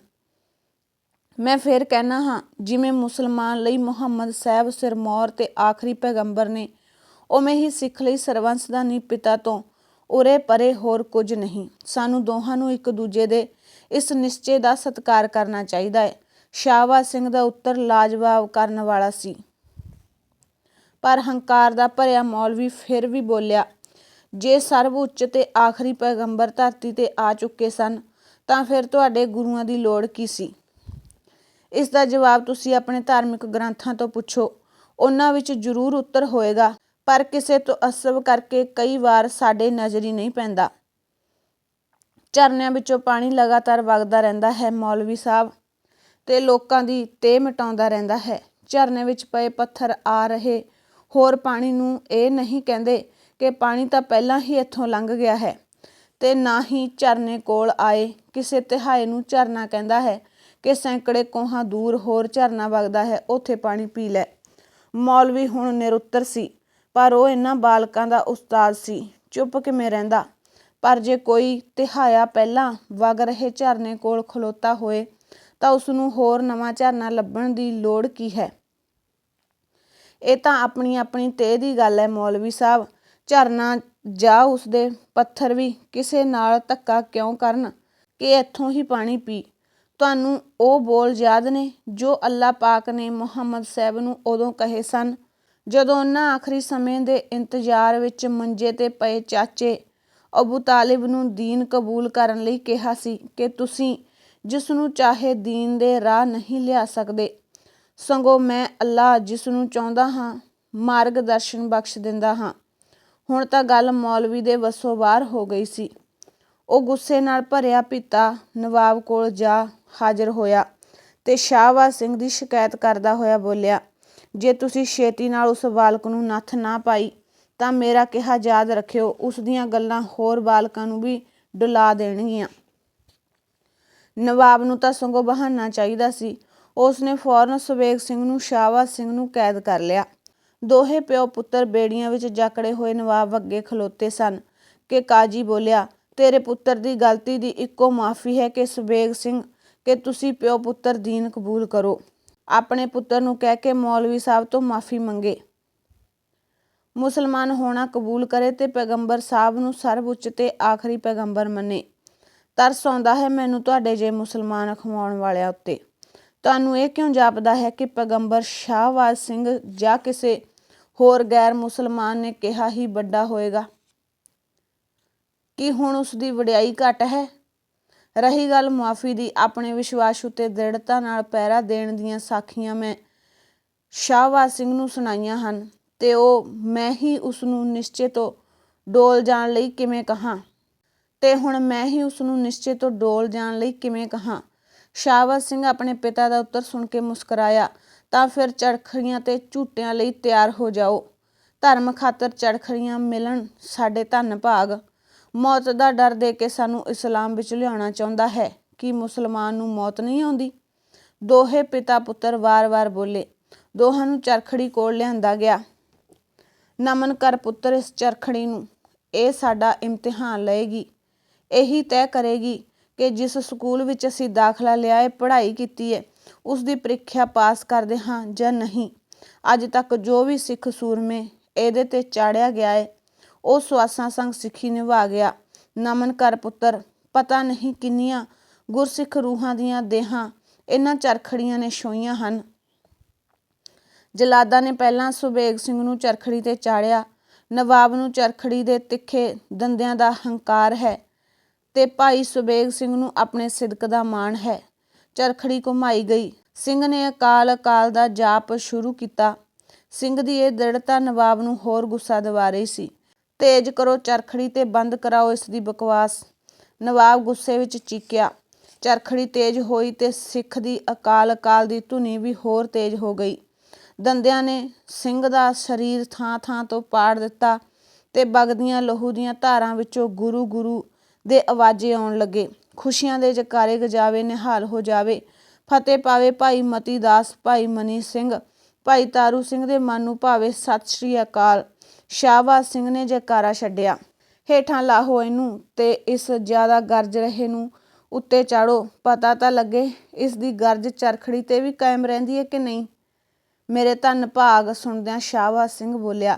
ਮੈਂ ਫਿਰ ਕਹਿਣਾ ਹਾਂ, ਜਿਵੇਂ ਮੁਸਲਮਾਨ ਲਈ ਮੁਹੰਮਦ ਸਾਹਿਬ ਸਿਰਮੌਰ ਤੇ ਆਖਰੀ ਪੈਗੰਬਰ ਨੇ, ਉਵੇਂ ਹੀ ਸਿੱਖ ਲਈ ਸਰਵੰਸ ਦਾ ਨੀ ਪਿਤਾ ਤੋਂ ਉਰੇ ਪਰੇ ਹੋਰ ਕੁਝ ਨਹੀਂ। ਸਾਨੂੰ ਦੋਹਾਂ ਨੂੰ ਇੱਕ ਦੂਜੇ ਦੇ ਇਸ ਨਿਸ਼ਚੇ ਦਾ ਸਤਿਕਾਰ ਕਰਨਾ ਚਾਹੀਦਾ ਹੈ। ਸ਼ਾਹਵਾ ਸਿੰਘ ਦਾ ਉੱਤਰ ਲਾਜਵਾਬ ਕਰਨ ਵਾਲਾ ਸੀ। ਪਰ ਹੰਕਾਰ ਦਾ ਭਰਿਆ ਮੌਲਵੀ ਫਿਰ ਵੀ ਬੋਲਿਆ, ਜੇ ਸਰਵ ਉੱਚ ਤੇ ਆਖਰੀ ਪੈਗੰਬਰ ਧਰਤੀ ਤੇ ਆ ਚੁੱਕੇ ਸਨ, ਤਾਂ ਫਿਰ ਤੁਹਾਡੇ ਗੁਰੂਆਂ ਦੀ ਲੋੜ ਕੀ ਸੀ? ਇਸ ਦਾ ਜਵਾਬ ਤੁਸੀਂ ਆਪਣੇ ਧਾਰਮਿਕ ਗ੍ਰੰਥਾਂ ਤੋਂ ਪੁੱਛੋ। ਉਹਨਾਂ ਵਿੱਚ ਜ਼ਰੂਰ ਉੱਤਰ ਹੋਏਗਾ, ਪਰ ਕਿਸੇ ਤੋਂ ਅਸਵ ਕਰਕੇ ਕਈ ਵਾਰ ਸਾਡੇ ਨਜ਼ਰੀ ਨਹੀਂ ਪੈਂਦਾ। ਝਰਨਿਆਂ ਵਿੱਚੋਂ ਪਾਣੀ ਲਗਾਤਾਰ ਵਗਦਾ ਰਹਿੰਦਾ ਹੈ, ਮੌਲਵੀ ਸਾਹਿਬ, ਤੇ ਲੋਕਾਂ ਦੀ ਤੇ ਮਿਟਾਉਂਦਾ ਰਹਿੰਦਾ ਹੈ। ਝਰਨੇ ਵਿੱਚ ਪਏ ਪੱਥਰ ਆ ਰਹੇ, ਹੋਰ ਪਾਣੀ ਨੂੰ ਇਹ ਨਹੀਂ ਕਹਿੰਦੇ ਕਿ ਪਾਣੀ ਤਾਂ ਪਹਿਲਾਂ ਹੀ ਇੱਥੋਂ ਲੰਘ ਗਿਆ ਹੈ, ਤੇ ਨਾ ਹੀ ਝਰਨੇ ਕੋਲ ਆਏ। ਕਿਸੇ ਤਿਹਾਏ ਨੂੰ ਝਰਨਾ ਕਹਿੰਦਾ ਹੈ ਕਿ ਸੈਂਕੜੇ ਕੋਹਾਂ ਦੂਰ ਹੋਰ ਝਰਨਾ ਵਗਦਾ ਹੈ, ਉੱਥੇ ਪਾਣੀ ਪੀ ਲੈ। ਮੌਲਵੀ ਹੁਣ ਨਿਰੁੱਤਰ ਸੀ, ਪਰ ਉਹ ਇਹਨਾਂ ਬਾਲਕਾਂ ਦਾ ਉਸਤਾਦ ਸੀ, ਚੁੱਪ ਕਿਵੇਂ ਰਹਿੰਦਾ? ਪਰ ਜੇ ਕੋਈ ਤਿਹਾਇਆ ਪਹਿਲਾਂ ਵਗ ਰਹੇ ਝਰਨੇ ਕੋਲ ਖਲੋਤਾ ਹੋਏ, ਤਾਂ ਉਸ ਨੂੰ ਹੋਰ ਨਵਾਂ ਝਰਨਾ ਲੱਭਣ ਦੀ ਲੋੜ ਕੀ ਹੈ? ਇਹ ਤਾਂ ਆਪਣੀ ਆਪਣੀ ਤੇ ਦੀ ਗੱਲ ਹੈ, ਮੌਲਵੀ ਸਾਹਿਬ। ਝਰਨਾ ਜਾਂ ਉਸਦੇ ਪੱਥਰ ਵੀ ਕਿਸੇ ਨਾਲ ਧੱਕਾ ਕਿਉਂ ਕਰਨ? ਕਿ ਇੱਥੋਂ ਹੀ ਪਾਣੀ ਪੀ। ਤੁਹਾਨੂੰ ਉਹ ਬੋਲ ਯਾਦ ਨੇ ਜੋ ਅੱਲਾ ਪਾਕ ਨੇ ਮੁਹੰਮਦ ਸਾਹਿਬ ਨੂੰ ਉਦੋਂ ਕਹੇ ਸਨ, ਜਦੋਂ ਉਹਨਾਂ ਆਖਰੀ ਸਮੇਂ ਦੇ ਇੰਤਜ਼ਾਰ ਵਿੱਚ ਮੰਜੇ ਤੇ ਪਏ ਚਾਚੇ ਅਬੂ ਤਾਲਿਬ ਨੂੰ ਦੀਨ ਕਬੂਲ ਕਰਨ ਲਈ ਕਿਹਾ ਸੀ ਕਿ ਤੁਸੀਂ ਜਿਸ ਨੂੰ ਚਾਹੇ ਦੀਨ ਦੇ ਰਾਹ ਨਹੀਂ ਲਿਆ ਸਕਦੇ, ਸੰਗੋ ਮੈਂ ਅੱਲਾ ਜਿਸ ਨੂੰ ਚਾਹੁੰਦਾ ਹਾਂ, ਮਾਰਗਦਰਸ਼ਨ ਬਖਸ਼ ਦਿੰਦਾ ਹਾਂ। ਹੁਣ ਤਾਂ ਗੱਲ ਮੌਲਵੀ ਦੇ ਵਸੋਂ ਬਾਹਰ ਹੋ ਗਈ ਸੀ। ਉਹ ਗੁੱਸੇ ਨਾਲ ਭਰਿਆ ਪਿਤਾ ਨਵਾਬ ਕੋਲ ਜਾ ਹਾਜ਼ਰ ਹੋਇਆ ਤੇ ਸ਼ਾਹਬਾਜ਼ ਸਿੰਘ ਦੀ ਸ਼ਿਕਾਇਤ ਕਰਦਾ ਹੋਇਆ ਬੋਲਿਆ, ਜੇ ਤੁਸੀਂ ਛੇਤੀ ਨਾਲ ਉਸ ਬਾਲਕ ਨੂੰ ਨੱਥ ਨਾ ਪਾਈ, ਤਾਂ ਮੇਰਾ ਕਿਹਾ ਯਾਦ ਰੱਖਿਓ, ਉਸ ਦੀਆਂ ਗੱਲਾਂ ਹੋਰ ਬਾਲਕਾਂ ਨੂੰ ਵੀ ਡੁਲਾ ਦੇਣਗੀਆਂ। ਨਵਾਬ ਨੂੰ ਤਾਂ ਸਗੋਂ ਬਹਾਨਾ ਚਾਹੀਦਾ ਸੀ। ਉਸ ਨੇ ਫੌਰਨ ਸਵੇਗ ਸਿੰਘ ਨੂੰ, ਸ਼ਾਹਬਾਜ਼ ਸਿੰਘ ਨੂੰ ਕੈਦ ਕਰ ਲਿਆ। ਦੋਹੇ ਪਿਓ ਪੁੱਤਰ ਬੇੜੀਆਂ ਵਿੱਚ ਜਕੜੇ ਹੋਏ ਨਵਾਬ ਅੱਗੇ ਖਲੋਤੇ ਸਨ ਕਿ ਕਾਜੀ ਬੋਲਿਆ ਤੇਰੇ ਪੁੱਤਰ ਦੀ ਗਲਤੀ ਦੀ ਇੱਕੋ ਮਾਫੀ ਹੈ ਕਿ ਸੁਬੇਗ ਸਿੰਘ, ਕਿ ਤੁਸੀਂ ਪਿਓ ਪੁੱਤਰ ਦੀਨ ਕਬੂਲ ਕਰੋ। ਆਪਣੇ ਪੁੱਤਰ ਨੂੰ ਕਹਿ ਕੇ ਮੌਲਵੀ ਸਾਹਿਬ ਤੋਂ ਮਾਫੀ ਮੰਗੇ। ਮੁਸਲਮਾਨ ਹੋਣਾ ਕਬੂਲ ਕਰੇ ਤੇ ਪੈਗੰਬਰ ਸਾਹਿਬ ਨੂੰ ਸਰਵਉੱਚ ਤੇ ਆਖਰੀ ਪੈਗੰਬਰ ਮੰਨੇ। ਤਰਸ ਆਉਂਦਾ ਹੈ ਮੈਨੂੰ ਤੁਹਾਡੇ ਜੇ ਮੁਸਲਮਾਨ ਖਵਾਉਣ ਵਾਲਿਆਂ ਉੱਤੇ। ਤੁਹਾਨੂੰ ਇਹ ਕਿਉਂ ਜਾਪਦਾ ਹੈ ਕਿ ਪੈਗੰਬਰ ਸ਼ਾਹਵਾਜ਼ ਸਿੰਘ ਜਾਂ ਕਿਸੇ ਹੋਰ ਗੈਰ ਮੁਸਲਮਾਨ ਨੇ ਕਿਹਾ ਹੀ ਵੱਡਾ ਹੋਏਗਾ? ਕਿ ਹੁਣ ਉਸ ਦੀ ਵਡਿਆਈ ਘਟ ਹੈ? ਰਹੀ ਗੱਲ ਮੁਆਫੀ ਦੀ, ਆਪਣੇ ਵਿਸ਼ਵਾਸ ਉਤੇ ਦ੍ਰਿੜਤਾ ਨਾਲ ਪਹਿਰਾ ਦੇਣ ਦੀਆਂ ਸਾਖੀਆਂ ਮੈਂ ਸ਼ਾਹਬਾਜ਼ ਸਿੰਘ ਨੂੰ ਸੁਣਾਈਆਂ ਹਨ ਤੇ ਉਹ ਮੈਂ ਹੀ ਉਸ ਨੂੰ ਨਿਸ਼ਚੇ ਤੋਂ ਡੋਲ ਜਾਣ ਲਈ ਕਿਵੇਂ ਕਹਾਂ? ਤੇ ਹੁਣ ਮੈਂ ਹੀ ਉਸ ਨੂੰ ਨਿਸ਼ਚੇ ਤੋਂ ਡੋਲ ਜਾਣ ਲਈ ਕਿਵੇਂ ਕਹਾਂ? ਸ਼ਾਹਬਾਜ਼ ਸਿੰਘ ਆਪਣੇ ਪਿਤਾ ਦਾ ਉੱਤਰ ਸੁਣ ਕੇ ਮੁਸਕਰਾਇਆ, ਤਾਂ ਫਿਰ ਚੜਖੜੀਆਂ ਤੇ ਝੂਟਿਆਂ ਲਈ ਤਿਆਰ ਹੋ ਜਾਓ। ਧਰਮ ਖਾਤਰ ਚੜਖੜੀਆਂ ਮਿਲਣ ਸਾਡੇ ਧੰਨ ਭਾਗ। ਮੌਤ ਦਾ ਡਰ ਦੇ ਕੇ ਸਾਨੂੰ ਇਸਲਾਮ ਵਿੱਚ ਲਿਆਉਣਾ ਚਾਹੁੰਦਾ ਹੈ। ਕਿ ਮੁਸਲਮਾਨ ਨੂੰ ਮੌਤ ਨਹੀਂ ਆਉਂਦੀ? ਦੋਹੇ ਪਿਤਾ ਪੁੱਤਰ ਵਾਰ-ਵਾਰ ਬੋਲੇ, ਦੋਹਾਂ ਨੂੰ ਚਰਖੜੀ ਕੋਲ ਲਿਆਂਦਾ ਗਿਆ। ਨਮਨ ਕਰ ਪੁੱਤਰ ਇਸ ਚਰਖੜੀ ਨੂੰ, ਇਹ ਸਾਡਾ ਇਮਤਿਹਾਨ ਲਏਗੀ। ਇਹੀ ਤੈਅ ਕਰੇਗੀ ਕਿ ਜਿਸ ਸਕੂਲ ਵਿੱਚ ਅਸੀਂ ਦਾਖਲਾ ਲਿਆ ਹੈ, ਪੜ੍ਹਾਈ ਕੀਤੀ ਹੈ, ਉਸ ਦੀ ਪ੍ਰੀਖਿਆ ਪਾਸ ਕਰਦੇ ਹਾਂ ਜਾਂ ਨਹੀਂ। ਅੱਜ ਤੱਕ ਜੋ ਵੀ ਸਿੱਖ ਸੂਰਮੇ ਇਹਦੇ ਤੇ ਚਾੜਿਆ ਗਿਆ ਹੈ ਉਹ ਸਵਾਸਾਂ ਸੰਗ ਸਿੱਖੀ ਨਿਭਾ ਗਿਆ। ਨਮਨ ਕਰ ਪੁੱਤਰ, ਪਤਾ ਨਹੀਂ ਕਿੰਨੀਆਂ ਗੁਰਸਿੱਖ ਰੂਹਾਂ ਦੀਆਂ ਦੇਹਾਂ ਇਹਨਾਂ ਚਰਖੜੀਆਂ ਨੇ ਛੋਈਆਂ ਹਨ। ਜਲਾਦਾ ਨੇ ਪਹਿਲਾਂ ਸੁਬੇਗ ਸਿੰਘ ਨੂੰ ਚਰਖੜੀ ਤੇ ਚਾੜਿਆ। ਨਵਾਬ ਨੂੰ ਚਰਖੜੀ ਦੇ ਤਿੱਖੇ ਦੰਦਿਆਂ ਦਾ ਹੰਕਾਰ ਹੈ ਤੇ ਭਾਈ ਸੁਬੇਗ ਸਿੰਘ ਨੂੰ ਆਪਣੇ ਸਿਦਕ ਦਾ ਮਾਣ ਹੈ। ਚਰਖੜੀ ਘੁਮਾਈ ਗਈ। ਸਿੰਘ ਨੇ ਅਕਾਲ ਅਕਾਲ ਦਾ ਜਾਪ ਸ਼ੁਰੂ ਕੀਤਾ। ਸਿੰਘ ਦੀ ਇਹ ਦ੍ਰਿੜਤਾ ਨਵਾਬ ਨੂੰ ਹੋਰ ਗੁੱਸਾ ਦਿਵਾ ਰਹੀ ਸੀ। ਤੇਜ਼ ਕਰੋ, ਚਰਖੜੀ ਤੇ ਬੰਦ ਕਰਾਓ ਇਸ ਦੀ ਬਕਵਾਸ। ਨਵਾਬ ਗੁੱਸੇ ਵਿੱਚ ਚੀਕਿਆ। ਚਰਖੜੀ ਤੇਜ਼ ਹੋਈ ਤੇ ਸਿੱਖ ਦੀ ਅਕਾਲ ਅਕਾਲ ਦੀ ਧੁਨੀ ਵੀ ਹੋਰ ਤੇਜ਼ ਹੋ ਗਈ। ਦੰਦਿਆਂ ਨੇ ਸਿੰਘ ਦਾ ਸਰੀਰ ਥਾਂ ਥਾਂ ਤੋਂ ਪਾੜ ਦਿੱਤਾ ਤੇ ਬਗਦੀਆਂ ਲਹੂ ਦੀਆਂ ਧਾਰਾਂ ਵਿੱਚੋਂ ਗੁਰੂ ਗੁਰੂ ਦੇ ਆਵਾਜ਼ੇ ਆਉਣ ਲੱਗੇ। ਖੁਸ਼ੀਆਂ ਦੇ ਜਕਾਰੇ ਗਜਾਵੇ, ਨਿਹਾਲ ਹੋ ਜਾਵੇ। ਫਤਿਹ ਪਾਵੇ ਭਾਈ ਮਤੀ ਦਾਸ, ਭਾਈ ਮਨੀ ਸਿੰਘ, ਭਾਈ ਤਾਰੂ ਸਿੰਘ ਦੇ ਮਨ ਨੂੰ ਭਾਵੇ ਸਤਿ ਸ੍ਰੀ ਅਕਾਲ। ਸ਼ਾਹਬਾਜ਼ ਸਿੰਘ ਨੇ ਜੈਕਾਰਾ ਛੱਡਿਆ। ਹੇਠਾਂ ਲਾਹੋ ਇਹਨੂੰ ਤੇ ਇਸ ਜ਼ਿਆਦਾ ਗਰਜ ਰਹੇ ਨੂੰ ਉੱਤੇ ਚਾੜੋ। ਪਤਾ ਤਾਂ ਲੱਗੇ ਇਸ ਦੀ ਗਰਜ ਚਰਖੜੀ ਤੇ ਵੀ ਕਾਇਮ ਰਹਿੰਦੀ ਹੈ ਕਿ ਨਹੀਂ। ਮੇਰੇ ਧੰਨ ਭਾਗ ਸੁਣਦਿਆਂ ਸ਼ਾਹਬਾਜ਼ ਸਿੰਘ ਬੋਲਿਆ,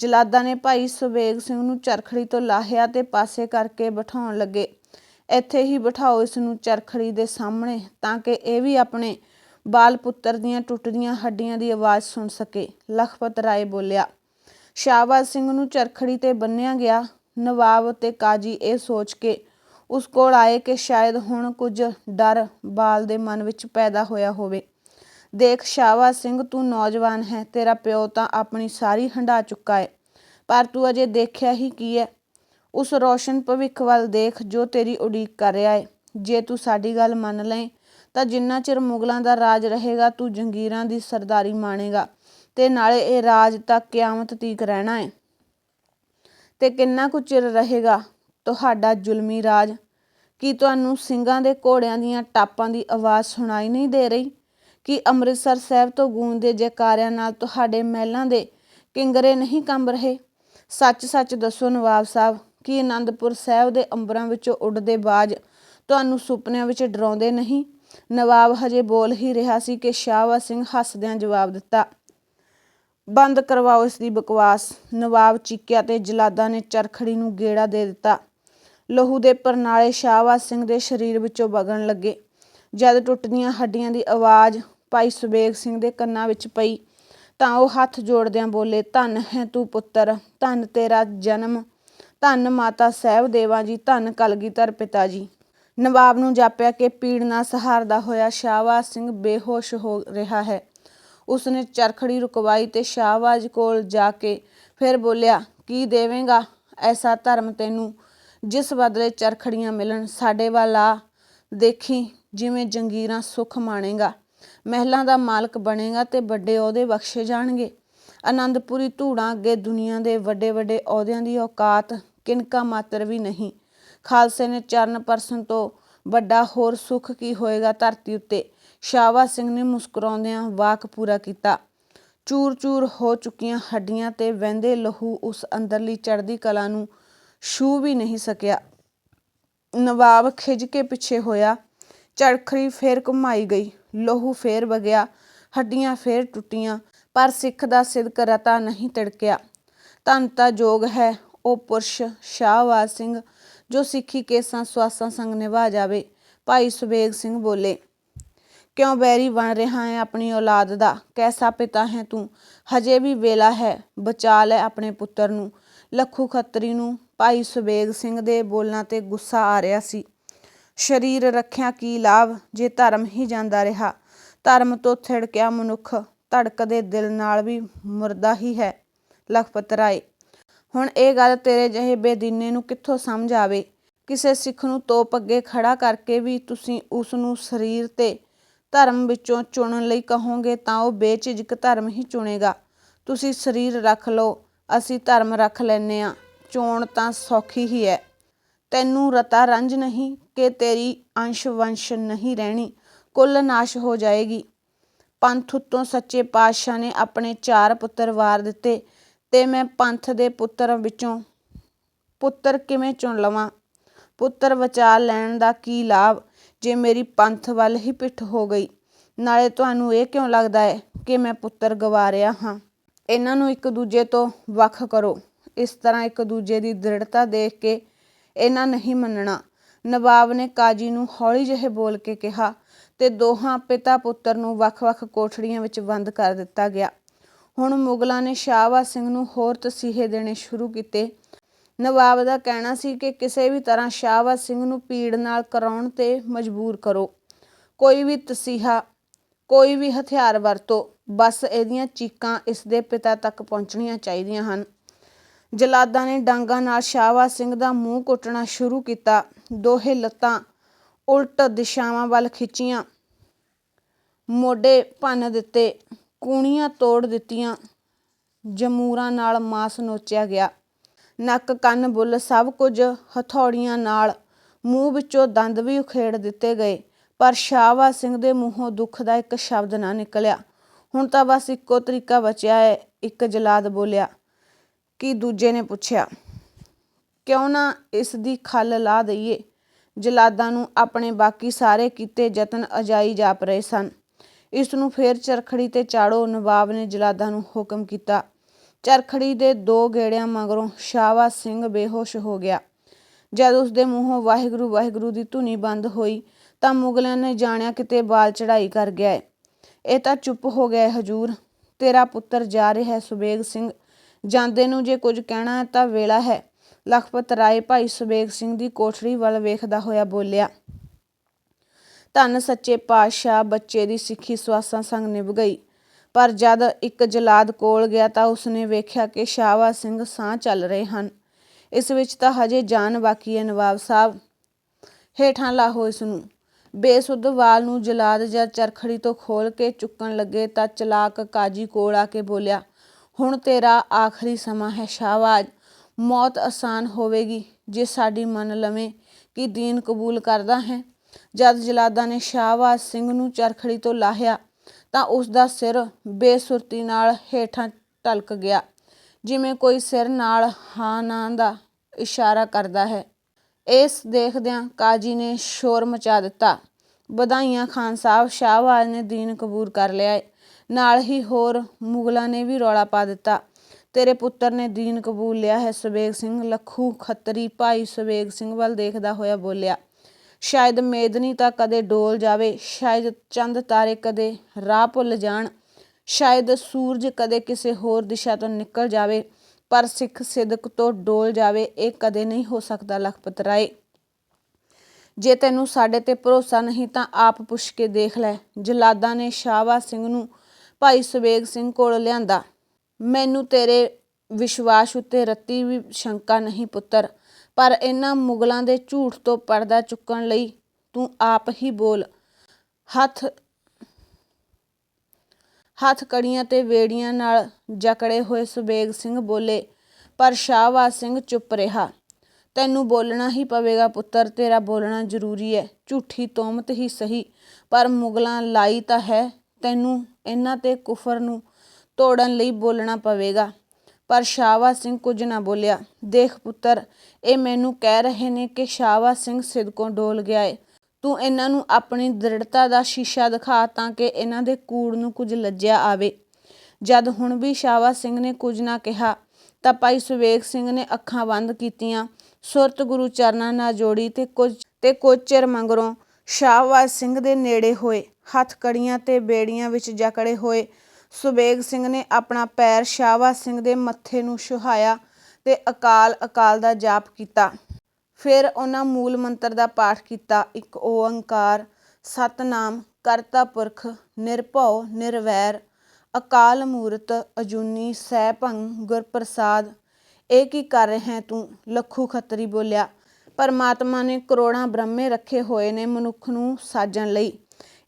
ਜਲਾਦਾ ਨੇ ਭਾਈ ਸੁਬੇਗ ਸਿੰਘ ਨੂੰ ਚਰਖੜੀ ਤੋਂ ਲਾਹਿਆ ਤੇ ਪਾਸੇ ਕਰਕੇ ਬਿਠਾਉਣ ਲੱਗੇ। ਇੱਥੇ ਹੀ ਬਿਠਾਓ ਇਸ ਨੂੰ ਚਰਖੜੀ ਦੇ ਸਾਹਮਣੇ ਤਾਂ ਕਿ ਇਹ ਵੀ ਆਪਣੇ ਬਾਲ ਪੁੱਤਰ ਦੀਆਂ ਟੁੱਟਦੀਆਂ ਹੱਡੀਆਂ ਦੀ ਆਵਾਜ਼ ਸੁਣ ਸਕੇ। ਲਖਪਤ ਰਾਏ ਬੋਲਿਆ ਸ਼ਾਹਬਾਜ਼ ਸਿੰਘ ਨੂੰ ਚਰਖੜੀ ਤੇ ਬੰਨਿਆ ਗਿਆ। ਨਵਾਬ ਅਤੇ ਕਾਜੀ ਇਹ ਸੋਚ ਕੇ ਉਸ ਕੋਲ ਆਏ ਕਿ ਸ਼ਾਇਦ ਹੁਣ ਕੁਝ ਡਰ ਬਾਲ ਦੇ ਮਨ ਵਿੱਚ ਪੈਦਾ ਹੋਇਆ ਹੋਵੇ। ਦੇਖ ਸ਼ਾਹਬਾਜ਼ ਸਿੰਘ, ਤੂੰ ਨੌਜਵਾਨ ਹੈ, ਤੇਰਾ ਪਿਓ ਤਾਂ ਆਪਣੀ ਸਾਰੀ ਹੰਡਾ ਚੁੱਕਾ ਹੈ, ਪਰ ਤੂੰ ਅਜੇ ਦੇਖਿਆ ਹੀ ਕੀ ਹੈ? ਉਸ ਰੋਸ਼ਨ ਭਵਿੱਖ ਵੱਲ ਦੇਖ ਜੋ ਤੇਰੀ ਉਡੀਕ ਕਰ ਰਿਹਾ ਹੈ। ਜੇ ਤੂੰ ਸਾਡੀ ਗੱਲ ਮੰਨ ਲੈ ਤਾਂ ਜਿੰਨਾ ਚਿਰ ਮੁਗਲਾਂ ਦਾ ਰਾਜ ਰਹੇਗਾ, ਤੂੰ ਜੰਗੀਰਾਂ ਦੀ ਸਰਦਾਰੀ ਮਾਣੇਗਾ। ਤੇ ਨਾਲੇ ਇਹ ਰਾਜ ਤਾਂ ਕਿਆਮਤ ਤੀਕ ਰਹਿਣਾ ਏ। ਤੇ ਕਿੰਨਾ ਕੁ ਚਿਰ ਰਹੇਗਾ ਤੁਹਾਡਾ ਜ਼ੁਲਮੀ ਰਾਜ? ਕੀ ਤੁਹਾਨੂੰ ਸਿੰਘਾਂ ਦੇ ਘੋੜਿਆਂ ਦੀਆਂ ਟਾਪਾਂ ਦੀ ਆਵਾਜ਼ ਸੁਣਾਈ ਨਹੀਂ ਦੇ ਰਹੀ? ਕਿ ਅੰਮ੍ਰਿਤਸਰ ਸਾਹਿਬ ਤੋਂ ਗੂੰਜਦੇ ਜੈਕਾਰਿਆਂ ਨਾਲ ਤੁਹਾਡੇ ਮਹਿਲਾਂ ਦੇ ਕਿੰਗਰੇ ਨਹੀਂ ਕੰਬ ਰਹੇ? ਸੱਚ-ਸੱਚ ਦੱਸੋ ਨਵਾਬ ਸਾਹਿਬ, ਕੀ ਆਨੰਦਪੁਰ ਸਾਹਿਬ ਦੇ ਅੰਬਰਾਂ ਵਿੱਚੋਂ ਉੱਡਦੇ ਬਾਜ ਤੁਹਾਨੂੰ ਸੁਪਨਿਆਂ ਵਿੱਚ ਡਰਾਉਂਦੇ ਨਹੀਂ? ਨਵਾਬ ਹਜੇ ਬੋਲ ਹੀ ਰਿਹਾ ਸੀ ਕਿ ਸ਼ਾਹਵਾ ਸਿੰਘ ਹੱਸਦਿਆਂ ਜਵਾਬ ਦਿੱਤਾ ਬੰਦ ਕਰਵਾਓ ਇਸ ਦੀ ਬਕਵਾਸ। ਨਵਾਬ ਚੀਕਿਆ ਤੇ ਜਲਾਦਾਂ ਨੇ ਚਰਖੜੀ ਨੂੰ ਗੇੜਾ ਦੇ ਦਿੱਤਾ। ਲਹੂ ਦੇ ਪਰਨਾਲੇ ਸ਼ਾਹਬਾਜ਼ ਸਿੰਘ ਦੇ ਸਰੀਰ ਵਿੱਚੋਂ ਵਗਣ ਲੱਗੇ। ਜਦ ਟੁੱਟਦੀਆਂ ਹੱਡੀਆਂ ਦੀ ਆਵਾਜ਼ ਭਾਈ ਸੁਬੇਗ ਸਿੰਘ ਦੇ ਕੰਨਾਂ ਵਿੱਚ ਪਈ, ਤਾਂ ਉਹ ਹੱਥ ਜੋੜਦਿਆਂ ਬੋਲੇ, ਧੰਨ ਹੈ ਤੂੰ ਪੁੱਤਰ, ਧੰਨ ਤੇਰਾ ਜਨਮ, ਧੰਨ ਮਾਤਾ ਸਹਿਬ ਦੇਵਾ ਜੀ, ਧੰਨ ਕਲਗੀਧਰ ਪਿਤਾ ਜੀ। ਨਵਾਬ ਨੂੰ ਜਾਪਿਆ ਕਿ ਪੀੜ ਨਾਲ ਸਹਾਰਦਾ ਹੋਇਆ ਸ਼ਾਹਬਾਜ਼ ਸਿੰਘ ਬੇਹੋਸ਼ ਹੋ ਰਿਹਾ ਹੈ। ਉਸਨੇ ਚਰਖੜੀ ਰੁਕਵਾਈ ਤੇ ਸ਼ਾਹਬਾਜ਼ ਕੋਲ ਜਾ ਕੇ ਫਿਰ ਬੋਲਿਆ, ਕੀ ਦੇਵੇਂਗਾ? ਐਸਾ ਧਰਮ ਤੈਨੂੰ ਜਿਸ ਬਦਲੇ ਚਰਖੜੀਆਂ ਮਿਲਣ, ਸਾਡੇ ਵੱਲ ਆ। ਦੇਖੀ ਜਿਵੇਂ ਜੰਗੀਰਾਂ ਸੁਖ ਮਾਣੇਗਾ। ਮਹਿਲਾਂ ਦਾ ਮਾਲਕ ਬਣੇਗਾ ਤੇ ਵੱਡੇ ਅਹੁਦੇ ਬਖਸ਼ੇ ਜਾਣਗੇ। ਆਨੰਦਪੁਰੀ ਧੂੜਾਂ ਅੱਗੇ ਦੁਨੀਆ ਦੇ ਵੱਡੇ ਵੱਡੇ ਅਹੁਦਿਆਂ ਦੀ ਔਕਾਤ ਕਿਨਕਾ ਮਾਤਰ ਵੀ ਨਹੀਂ। ਖਾਲਸੇ ਨੇ ਚਰਨ ਪਰਸਨ ਤੋਂ ਵੱਡਾ ਹੋਰ ਸੁਖ ਕੀ ਹੋਏਗਾ ਧਰਤੀ ਉੱਤੇ? ਸ਼ਾਹਬਾਜ਼ ਸਿੰਘ ਨੇ ਮੁਸਕਰਾਉਂਦਿਆਂ ਵਾਕ ਪੂਰਾ ਕੀਤਾ। ਚੂਰ-ਚੂਰ ਹੋ ਚੁੱਕੀਆਂ ਹੱਡੀਆਂ ਤੇ ਵਹਿੰਦੇ ਲਹੂ ਉਸ ਅੰਦਰਲੀ ਚੜ੍ਹਦੀ ਕਲਾ ਨੂੰ ਛੂ ਵੀ ਨਹੀਂ ਸਕਿਆ। ਨਵਾਬ ਖਿਜ ਕੇ ਪਿੱਛੇ ਹੋਇਆ। ਚੜਖੜੀ ਫੇਰ ਘੁਮਾਈ ਗਈ। ਲਹੂ ਫੇਰ ਵਗਿਆ। ਹੱਡੀਆਂ ਫੇਰ ਟੁੱਟੀਆਂ। ਪਰ ਸਿੱਖ ਦਾ ਸਿਦਕ ਰਤਾ ਨਹੀਂ ਤਿੜਕਿਆ। ਧੰਨ ਜੋਗ ਹੈ। ਉਹ ਪੁਰਸ਼ ਸ਼ਾਹਬਾਜ਼ ਸਿੰਘ ਜੋ ਸਿੱਖੀ ਕੇਸਾਂ ਸਵਾਸਾਂ ਸੰਗ ਨਿਭਾ ਜਾਵੇ। ਭਾਈ ਸੁਬੇਗ ਸਿੰਘ ਬੋਲੇ ਕਿਉਂ ਬੈਰੀ ਬਣ ਰਿਹਾ ਹੈ ਆਪਣੀ ਔਲਾਦ ਦਾ? ਕੈਸਾ ਪਿਤਾ ਹੈ ਤੂੰ? ਹਜੇ ਵੀ ਵੇਲਾ ਹੈ, ਬਚਾ ਲੈ ਆਪਣੇ ਪੁੱਤਰ ਨੂੰ। ਲੱਖੂ ਖੱਤਰੀ ਨੂੰ ਭਾਈ ਸੁਬੇਗ ਸਿੰਘ ਦੇ ਬੋਲਾਂ ਤੇ ਗੁੱਸਾ ਆ ਰਿਹਾ ਸੀ। ਸਰੀਰ ਰੱਖਿਆ ਕੀ ਲਾਭ ਜੇ ਧਰਮ ਹੀ ਜਾਂਦਾ ਰਿਹਾ? ਧਰਮ ਤੋਂ ਥਿੜਕਿਆ ਮਨੁੱਖ ਧੜਕਦੇ ਦਿਲ ਨਾਲ ਵੀ ਮੁਰਦਾ ਹੀ ਹੈ, ਲਖਪਤ ਰਾਏ। ਹੁਣ ਇਹ ਗੱਲ ਤੇਰੇ ਜਿਹੇ ਬੇਦੀਨੇ ਨੂੰ ਕਿੱਥੋਂ ਸਮਝ ਆਵੇ? ਕਿਸੇ ਸਿੱਖ ਨੂੰ ਤੋਪ ਅੱਗੇ ਖੜਾ ਕਰਕੇ ਵੀ ਤੁਸੀਂ ਉਸ ਨੂੰ ਸਰੀਰ ਤੇ ਧਰਮ ਵਿੱਚੋਂ ਚੁਣਨ ਲਈ ਕਹੋਗੇ ਤਾਂ ਉਹ ਬੇਝਿਜਕ ਧਰਮ ਹੀ ਚੁਣੇਗਾ। ਤੁਸੀਂ ਸਰੀਰ ਰੱਖ ਲਓ, ਅਸੀਂ ਧਰਮ ਰੱਖ ਲੈਨੇ ਆ ਚੋਣ ਤਾਂ ਸੌਖੀ ਹੀ ਹੈ। ਤੈਨੂੰ ਰਤਾ ਰੰਜ ਨਹੀਂ ਕਿ ਤੇਰੀ ਅੰਸ਼ ਵੰਸ਼ ਨਹੀਂ ਰਹਿਣੀ, ਕੁੱਲ ਨਾਸ਼ ਹੋ ਜਾਏਗੀ। ਪੰਥ ਉੱਤੋਂ ਸੱਚੇ ਪਾਤਸ਼ਾਹ ਨੇ ਆਪਣੇ ਚਾਰ ਪੁੱਤਰ ਵਾਰ ਦਿੱਤੇ, ਤੇ ਮੈਂ ਪੰਥ ਦੇ ਪੁੱਤਰ ਵਿੱਚੋਂ ਪੁੱਤਰ ਕਿਵੇਂ ਚੁਣ ਲਵਾਂ? ਪੁੱਤਰ ਵਿਚਾਰ ਲੈਣ ਦਾ ਕੀ ਲਾਭ? ਜੇ ਮੇਰੀ ਪੰਥ ਵੱਲ ਹੀ ਪਿੱਠ ਹੋ ਗਈ, ਨਾਲੇ ਤੁਹਾਨੂੰ ਇਹ ਕਿਉਂ ਲੱਗਦਾ ਹੈ ਕਿ ਮੈਂ ਪੁੱਤਰ ਗਵਾ ਰਿਹਾ ਹਾਂ? ਇਹਨਾਂ ਨੂੰ ਇੱਕ ਦੂਜੇ ਤੋਂ ਵੱਖ ਕਰੋ। ਇਸ ਤਰ੍ਹਾਂ ਇੱਕ ਦੂਜੇ ਦੀ ਦ੍ਰਿੜਤਾ ਦੇਖ ਕੇ ਇਹਨਾਂ ਨਹੀਂ ਮੰਨਣਾ। ਨਵਾਬ ਨੇ ਕਾਜੀ ਨੂੰ ਹੌਲੀ ਜਿਹੇ ਬੋਲ ਕੇ ਕਿਹਾ ਤੇ ਦੋਹਾਂ ਪਿਤਾ ਪੁੱਤਰ ਨੂੰ ਵੱਖ-ਵੱਖ ਕੋਠੜੀਆਂ ਵਿੱਚ ਬੰਦ ਕਰ ਦਿੱਤਾ ਗਿਆ। ਹੁਣ ਮੁਗਲਾਂ ਨੇ ਸ਼ਾਹਬਾਜ਼ ਸਿੰਘ ਨੂੰ ਹੋਰ ਤਸੀਹੇ ਦੇਣੇ ਸ਼ੁਰੂ ਕੀਤੇ ਨਵਾਬ ਦਾ ਕਹਿਣਾ ਸੀ ਕਿ ਕਿਸੇ ਵੀ ਤਰ੍ਹਾਂ ਸ਼ਾਹਬਾਜ਼ ਸਿੰਘ ਨੂੰ ਪੀੜ ਨਾਲ ਕਰਾਉਣ ਤੇ ਮਜਬੂਰ ਕਰੋ। ਕੋਈ ਵੀ ਤਸੀਹਾ, ਕੋਈ ਵੀ ਹਥਿਆਰ ਵਰਤੋ, ਬਸ ਇਹਦੀਆਂ ਚੀਕਾਂ ਇਸ ਦੇ ਪਿਤਾ ਤੱਕ ਪਹੁੰਚਣੀਆਂ ਚਾਹੀਦੀਆਂ ਹਨ। ਜਲਾਦਾਂ ਨੇ ਡਾਂਗਾਂ ਨਾਲ ਸ਼ਾਹਬਾਜ਼ ਸਿੰਘ ਦਾ ਮੂੰਹ ਕੁੱਟਣਾ ਸ਼ੁਰੂ ਕੀਤਾ। ਦੋਹੇ ਲੱਤਾਂ ਉਲਟ ਦਿਸ਼ਾਵਾਂ ਵੱਲ ਖਿੱਚੀਆਂ। ਮੋਢੇ ਭੰਨ ਦਿੱਤੇ, ਕੂਣੀਆਂ ਤੋੜ ਦਿੱਤੀਆਂ। ਜਮੂਰਾਂ ਨਾਲ ਮਾਸ ਨੋਚਿਆ ਗਿਆ। ਨੱਕ, ਕੰਨ, ਬੁੱਲ ਸਭ ਕੁਝ ਹਥੌੜੀਆਂ ਨਾਲ ਮੂੰਹ ਵਿੱਚੋਂ ਦੰਦ ਵੀ ਉਖੇੜ ਦਿੱਤੇ ਗਏ। ਪਰ ਸ਼ਾਹਬਾਜ਼ ਸਿੰਘ ਦੇ ਮੂੰਹੋਂ ਦੁੱਖ ਦਾ ਇੱਕ ਸ਼ਬਦ ਨਾ ਨਿਕਲਿਆ। ਹੁਣ ਤਾਂ ਬਸ ਇੱਕੋ ਤਰੀਕਾ ਬਚਿਆ ਹੈ, ਇੱਕ ਜਲਾਦ ਬੋਲਿਆ। ਕਿ ਦੂਜੇ ਨੇ ਪੁੱਛਿਆ? ਕਿਉਂ ਨਾ ਇਸ ਦੀ ਖੱਲ ਲਾ ਦਈਏ। ਜਲਾਦਾਂ ਨੂੰ ਆਪਣੇ ਬਾਕੀ ਸਾਰੇ ਕੀਤੇ ਯਤਨ ਅਜਾਈ ਜਾਪ ਰਹੇ ਸਨ। ਇਸ ਨੂੰ ਫੇਰ ਚਰਖੜੀ ਤੇ ਚਾੜੋ ਨਵਾਬ ਨੇ ਜਲਾਦਾਂ ਨੂੰ ਹੁਕਮ ਕੀਤਾ। ਚਰਖੜੀ ਦੇ ਦੋ ਗੇੜਿਆਂ ਮਗਰੋਂ ਸ਼ਾਹਬਾਜ਼ ਸਿੰਘ ਬੇਹੋਸ਼ ਹੋ ਗਿਆ। ਜਦ ਉਸ ਦੇ ਮੂੰਹੋਂ ਵਾਹਿਗੁਰੂ ਵਾਹਿਗੁਰੂ ਦੀ ਧੁਨੀ ਬੰਦ ਹੋਈ ਤਾਂ ਮੁਗਲਾਂ ਨੇ ਜਾਣਿਆ ਕਿਤੇ ਬਾਲ ਚੜਾਈ ਕਰ ਗਿਆ ਹੈ ਇਹ ਤਾਂ ਚੁੱਪ ਹੋ ਗਿਆ ਹਜੂਰ। ਤੇਰਾ ਪੁੱਤਰ ਜਾ ਰਿਹਾ ਹੈ ਸੁਬੇਗ ਸਿੰਘ। ਜਾਂਦੇ ਨੂੰ ਜੇ ਕੁਝ ਕਹਿਣਾ ਹੈ ਤਾਂ ਵੇਲਾ ਹੈ। ਲਖਪਤ ਰਾਏ ਭਾਈ ਸੁਬੇਗ ਸਿੰਘ ਦੀ ਕੋਠੜੀ ਵੱਲ ਵੇਖਦਾ ਹੋਇਆ ਬੋਲਿਆ, ਧੰਨ ਸੱਚੇ ਪਾਤਸ਼ਾਹ, ਬੱਚੇ ਦੀ ਸਿੱਖੀ ਸਵਾਸਾਂ ਸੰਗ ਨਿਭ ਗਈ। ਪਰ ਜਦ ਇੱਕ ਜਲਾਦ ਕੋਲ ਗਿਆ ਤਾਂ ਉਸਨੇ ਵੇਖਿਆ ਕਿ ਸ਼ਾਹਵਾ ਸਿੰਘ ਸਾਹ ਚੱਲ ਰਹੇ ਹਨ। ਇਸ ਵਿੱਚ ਤਾਂ ਹਜੇ ਜਾਨ ਬਾਕੀ ਹੈ ਨਵਾਬ ਸਾਹਿਬ। ਹੇਠਾਂ ਲਾਹੋ ਇਸ ਨੂੰ ਬੇਸੁੱਧ ਵਾਲ ਨੂੰ ਜਲਾਦ ਜਾਂ ਚਰਖੜੀ ਤੋਂ ਖੋਲ ਕੇ ਚੁੱਕਣ ਲੱਗੇ ਤਾਂ ਚਲਾਕ ਕਾਜੀ ਕੋਲ ਆ ਕੇ ਬੋਲਿਆ, ਹੁਣ ਤੇਰਾ ਆਖਰੀ ਸਮਾਂ ਹੈ ਸ਼ਾਹਵਾਜ ਮੌਤ ਆਸਾਨ ਹੋਵੇਗੀ ਜੇ ਸਾਡੀ ਮੰਨ ਲਵੇਂ ਕਿ ਦੀਨ ਕਬੂਲ ਕਰਦਾ ਹੈ। ਜਦ ਜਲਾਦਾਂ ਨੇ ਸ਼ਾਹਬਾਜ਼ ਸਿੰਘ ਨੂੰ ਚਰਖੜੀ ਤੋਂ ਲਾਹਿਆ ਤਾਂ ਉਸ ਦਾ ਸਿਰ ਬੇਸੁਰਤੀ ਨਾਲ ਹੇਠਾਂ ਢਲਕ ਗਿਆ, ਜਿਵੇਂ ਕੋਈ ਸਿਰ ਨਾਲ ਹਾਂ ਨਾ ਦਾ ਇਸ਼ਾਰਾ ਕਰਦਾ ਹੈ। ਇਸ ਦੇਖਦਿਆਂ ਕਾਜੀ ਨੇ ਸ਼ੋਰ ਮਚਾ ਦਿੱਤਾ। ਵਧਾਈਆਂ ਖਾਨ ਸਾਹਿਬ ਸ਼ਾਹਬਾਜ਼ ਨੇ ਦੀਨ ਕਬੂਲ ਕਰ ਲਿਆ। ਏ ਨਾਲ ਹੀ ਹੋਰ ਮੁਗਲਾਂ ਨੇ ਵੀ ਰੌਲਾ ਪਾ ਦਿੱਤਾ। ਤੇਰੇ ਪੁੱਤਰ ਨੇ ਦੀਨ ਕਬੂਲ ਲਿਆ ਹੈ ਸਵੇਗ ਸਿੰਘ ਲੱਖੂ ਖੱਤਰੀ ਭਾਈ ਸਵੇਗ ਸਿੰਘ ਵੱਲ ਦੇਖਦਾ ਹੋਇਆ ਬੋਲਿਆ। ਸ਼ਾਇਦ ਮੇਦਨੀ ਤਾਂ ਕਦੇ ਡੋਲ ਜਾਵੇ, ਸ਼ਾਇਦ ਚੰਦ ਤਾਰੇ ਕਦੇ ਰਾਹ ਭੁੱਲ ਜਾਣ, ਸ਼ਾਇਦ ਸੂਰਜ ਕਦੇ ਕਿਸੇ ਹੋਰ ਦਿਸ਼ਾ ਤੋਂ ਨਿਕਲ ਜਾਵੇ, ਪਰ ਸਿੱਖ ਸਿਦਕ ਤੋਂ ਡੋਲ ਜਾਵੇ, ਇਹ ਕਦੇ ਨਹੀਂ ਹੋ ਸਕਦਾ ਲਖਪਤ ਰਾਏ। ਜੇ ਤੈਨੂੰ ਸਾਡੇ ਤੇ ਭਰੋਸਾ ਨਹੀਂ ਤਾਂ ਆਪ ਪੁੱਛ ਕੇ ਦੇਖ ਲੈ, ਜਲਾਦਾਂ ਨੇ ਸ਼ਾਹਵਾ ਸਿੰਘ ਨੂੰ ਭਾਈ ਸੁਵੇਗ ਸਿੰਘ ਕੋਲ ਲਿਆਂਦਾ। ਮੈਨੂੰ ਤੇਰੇ ਵਿਸ਼ਵਾਸ ਉੱਤੇ ਰੱਤੀ ਵੀ ਸ਼ੰਕਾ ਨਹੀਂ ਪੁੱਤਰ ਪਰ ਇਹਨਾਂ ਮੁਗਲਾਂ ਦੇ ਝੂਠ ਤੋਂ ਪਰਦਾ ਚੁੱਕਣ ਲਈ ਤੂੰ ਆਪ ਹੀ ਬੋਲ। ਹੱਥ ਹੱਥ ਕੜੀਆਂ ਤੇ ਵੇੜੀਆਂ ਨਾਲ ਜਕੜੇ ਹੋਏ ਸੁਬੇਗ ਸਿੰਘ ਬੋਲੇ, ਪਰ ਸ਼ਾਹਵਾਜ ਸਿੰਘ ਚੁੱਪ ਰਿਹਾ। ਤੈਨੂੰ ਬੋਲਣਾ ਹੀ ਪਵੇਗਾ ਪੁੱਤਰ, ਤੇਰਾ ਬੋਲਣਾ ਜ਼ਰੂਰੀ ਹੈ। ਝੂਠੀ ਤੋਮਤ ਹੀ ਸਹੀ, ਪਰ ਮੁਗਲਾਂ ਲਾਈ ਤਾਂ ਹੈ। ਤੈਨੂੰ ਇਹਨਾਂ ਤੇ ਕੁਫਰ ਨੂੰ ਤੋੜਨ ਲਈ ਬੋਲਣਾ ਪਵੇਗਾ। ਪਰ ਸ਼ਾਹਵਾ ਸਿੰਘ ਕੁਝ ਨਾ ਬੋਲਿਆ। ਦੇਖ ਪੁੱਤਰ, ਇਹ ਮੈਨੂੰ ਕਹਿ ਰਹੇ ਨੇ ਕਿ ਸ਼ਾਹਵਾ ਸਿੰਘ ਸਿਦਕੋਂ ਡੋਲ ਗਿਆ ਏ। ਤੂੰ ਇਹਨਾਂ ਨੂੰ ਆਪਣੀ ਦ੍ਰਿੜਤਾ ਦਾ ਸ਼ੀਸ਼ਾ ਦਿਖਾ ਤਾਂ ਕਿ ਇਹਨਾਂ ਦੇ ਕੂੜ ਨੂੰ ਕੁਝ ਲੱਜਿਆ ਆਵੇ। ਜਦ ਹੁਣ ਵੀ ਸ਼ਾਹਵਾ ਸਿੰਘ ਨੇ ਕੁਝ ਨਾ ਕਿਹਾ, ਤਾਂ ਭਾਈ ਸੁਵੇਗ ਸਿੰਘ ਨੇ ਅੱਖਾਂ ਬੰਦ ਕੀਤੀਆਂ। ਸੁਰਤ ਗੁਰੂ ਚਰਨਾਂ ਨਾਲ ਜੋੜੀ ਤੇ ਕੁਝ ਤੇ ਕੁਝ ਚਿਰ ਮੰਗਰੋਂ ਸ਼ਾਹਵਾਜ ਸਿੰਘ ਦੇ ਨੇੜੇ ਹੋਏ। ਹੱਥ ਕੜੀਆਂ ਤੇ ਬੇੜੀਆਂ ਵਿੱਚ ਜਕੜੇ ਹੋਏ। ਸੁਬੇਗ ਸਿੰਘ ਨੇ ਆਪਣਾ ਪੈਰ ਸ਼ਾਹਵਾ ਸਿੰਘ ਦੇ ਮੱਥੇ ਨੂੰ ਛੁਹਾਇਆ ਤੇ ਅਕਾਲ ਅਕਾਲ ਦਾ ਜਾਪ ਕੀਤਾ। ਫਿਰ ਉਹਨਾਂ ਮੂਲ ਮੰਤਰ ਦਾ ਪਾਠ ਕੀਤਾ। ਇੱਕ ਓੰਕਾਰ ਸਤਨਾਮ, ਕਰਤਾ ਪੁਰਖ, ਨਿਰਭਉ, ਨਿਰਵੈਰ, ਅਕਾਲ ਮੂਰਤ, ਅਜੂਨੀ ਸੈਭੰ ਗੁਰਪ੍ਰਸਾਦ, ਇਹ ਕੀ ਕਰ ਰਿਹਾ ਤੂੰ? ਲੱਖੂ ਖੱਤਰੀ ਬੋਲਿਆ। ਪਰਮਾਤਮਾ ਨੇ ਕਰੋੜਾਂ ਬ੍ਰਹਮੇ ਰੱਖੇ ਹੋਏ ਨੇ ਮਨੁੱਖ ਨੂੰ ਸਾਜਣ ਲਈ।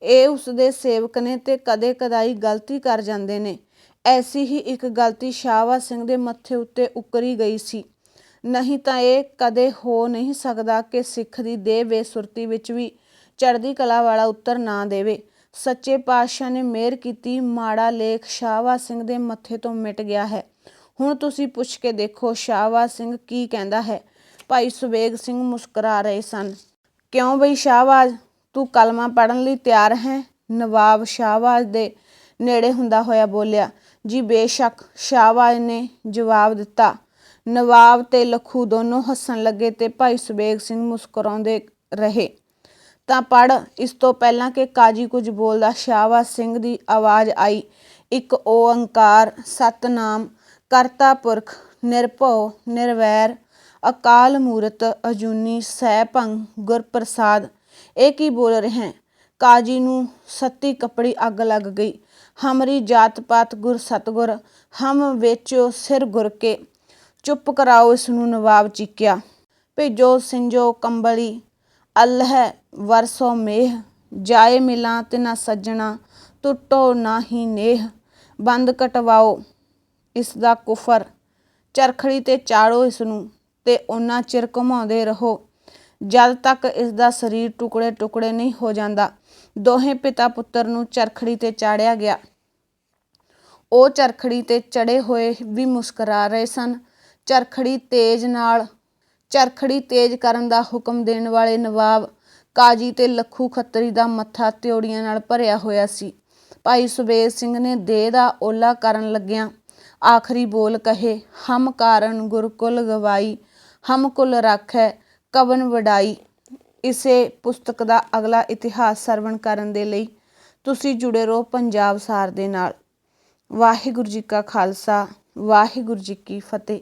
ਇਹ ਉਸ ਦੇ ਸੇਵਕ ਨੇ ਤੇ ਕਦੇ ਕਦਾਈ ਗਲਤੀ ਕਰ ਜਾਂਦੇ ਨੇ। ਐਸੀ ਹੀ ਇੱਕ ਗਲਤੀ ਸ਼ਾਹਵਾ ਸਿੰਘ ਦੇ ਮੱਥੇ ਉੱਤੇ ਉਕਰੀ ਗਈ ਸੀ। ਨਹੀਂ ਤਾਂ ਇਹ ਕਦੇ ਹੋ ਨਹੀਂ ਸਕਦਾ ਕਿ ਸਿੱਖ ਦੀ ਦੇਹ ਬੇਸੁਰਤੀ ਵਿੱਚ ਵੀ ਚੜ੍ਹਦੀ ਕਲਾ ਵਾਲਾ ਉੱਤਰ ਨਾ ਦੇਵੇ। ਸੱਚੇ ਪਾਤਸ਼ਾਹ ਨੇ ਮਿਹਰ ਕੀਤੀ, ਮਾੜਾ ਲੇਖ ਸ਼ਾਹਵਾ ਸਿੰਘ ਦੇ ਮੱਥੇ ਤੋਂ ਮਿਟ ਗਿਆ ਹੈ। ਹੁਣ ਤੁਸੀਂ ਪੁੱਛ ਕੇ ਦੇਖੋ ਸ਼ਾਹਵਾ ਸਿੰਘ ਕੀ ਕਹਿੰਦਾ ਹੈ। ਭਾਈ ਸੁਬੇਗ ਸਿੰਘ ਮੁਸਕਰਾ ਰਹੇ ਸਨ। ਕਿਉਂ ਬਈ ਸ਼ਾਹਬਾਜ਼ ਤੂੰ ਕਲਮਾ ਪੜਨ ਲਈ ਤਿਆਰ ਹੈ? ਨਵਾਬ ਸ਼ਾਹਬਾਜ਼ ਦੇ ਨੇੜੇ ਹੁੰਦਾ ਹੋਇਆ ਬੋਲਿਆ, ਜੀ ਬੇਸ਼ੱਕ। ਸ਼ਾਹਬਾਜ਼ ਨੇ ਜਵਾਬ ਦਿੱਤਾ, ਨਵਾਬ ਤੇ ਲਖੂ ਦੋਨੋਂ ਹੱਸਣ ਲੱਗੇ ਤੇ ਭਾਈ ਸੁਬੇਗ ਸਿੰਘ ਮੁਸਕਰਾਉਂਦੇ ਰਹੇ। ਤਾਂ ਪੜ ਇਸ ਤੋਂ ਪਹਿਲਾਂ ਕਿ ਕਾਜੀ ਕੁਝ ਬੋਲਦਾ, ਸ਼ਾਹਬਾਜ਼ ਸਿੰਘ ਦੀ ਆਵਾਜ਼ ਆਈ, ਇੱਕ ਓੰਕਾਰ ਸਤਨਾਮ, ਕਰਤਾ ਪੁਰਖ, ਨਿਰਭਉ, ਨਿਰਵੈਰ, ਅਕਾਲ ਮੂਰਤ, ਅਜੂਨੀ ਸੈਭੰ ਗੁਰਪ੍ਰਸਾਦ ਇਹ ਕੀ ਬੋਲ ਰਹੇ ਹੈ? ਕਾਜੀ ਨੂੰ ਸੱਤੀ ਕੱਪੜੀ ਅੱਗ ਲੱਗ ਗਈ। ਹਮਰੀ ਜਾਤ ਪਾਤ ਗੁਰ ਸਤਗੁਰ, ਹਮ ਵੇਚੋ ਸਿਰ ਗੁਰ ਕੇ। ਚੁੱਪ ਕਰਾਓ ਇਸ ਨੂੰ ਨਵਾਬ ਚੀਕਿਆ। ਭੇਜੋ ਸਿੰਜੋ ਕੰਬਲੀ। ਅੱਲਹ ਵਰਸੋ ਮੇਹ। ਜਾਏ ਮਿਲਾਂ ਤੇ ਨਾ ਸੱਜਣਾ, ਟੁੱਟੋ ਨਾਹੀ ਨੇਹ। ਬੰਦ ਕਟਵਾਓ ਇਸ ਦਾ ਕੁਫਰ। ਚਰਖੜੀ ਤੇ ਚਾੜੋ ਇਸ ਨੂੰ ਤੇ ਉਹਨਾਂ ਚਿਰ ਘੁਮਾਉਂਦੇ ਰਹੋ। ਜਦ ਤੱਕ ਇਸ ਦਾ ਸਰੀਰ ਟੁਕੜੇ ਟੁਕੜੇ ਨਹੀਂ ਹੋ ਜਾਂਦਾ, ਦੋਹੇ ਪਿਤਾ ਪੁੱਤਰ ਨੂੰ ਚਰਖੜੀ ਤੇ ਚਾੜਿਆ ਗਿਆ। ਉਹ ਚਰਖੜੀ ਤੇ ਚੜੇ ਹੋਏ ਵੀ ਮੁਸਕਰਾ ਰਹੇ ਸਨ। ਚਰਖੜੀ ਤੇਜ਼ ਨਾਲ, ਚਰਖੜੀ ਤੇਜ਼ ਕਰਨ ਦਾ ਹੁਕਮ ਦੇਣ ਵਾਲੇ ਨਵਾਬ ਕਾਜੀ ਤੇ ਲੱਖੂ ਖੱਤਰੀ ਦਾ ਮੱਥਾ ਤਿਉੜੀਆਂ ਨਾਲ ਭਰਿਆ ਹੋਇਆ ਸੀ। ਭਾਈ ਸੁਬੇਦ ਸਿੰਘ ਨੇ ਦੇਹ ਦਾ ਓਲਾ ਕਰਨ ਲੱਗਿਆਂ ਆਖਰੀ ਬੋਲ ਕਹੇ, ਹਮ ਕਾਰਨ ਗੁਰਕੁਲ ਗਵਾਈ, ਹਮ ਕੁਲ ਰਾਖੈ ਕਵਨ ਵਡਾਈ। ਇਸੇ ਪੁਸਤਕ ਦਾ ਅਗਲਾ ਇਤਿਹਾਸ ਸਰਵਣ ਕਰਨ ਦੇ ਲਈ ਤੁਸੀਂ ਜੁੜੇ ਰਹੋ ਪੰਜਾਬ ਸਾਰ ਦੇ ਨਾਲ। ਵਾਹਿਗੁਰੂ ਜੀ ਕਾ ਖਾਲਸਾ, ਵਾਹਿਗੁਰੂ ਜੀ ਕੀ ਫਤਿਹ।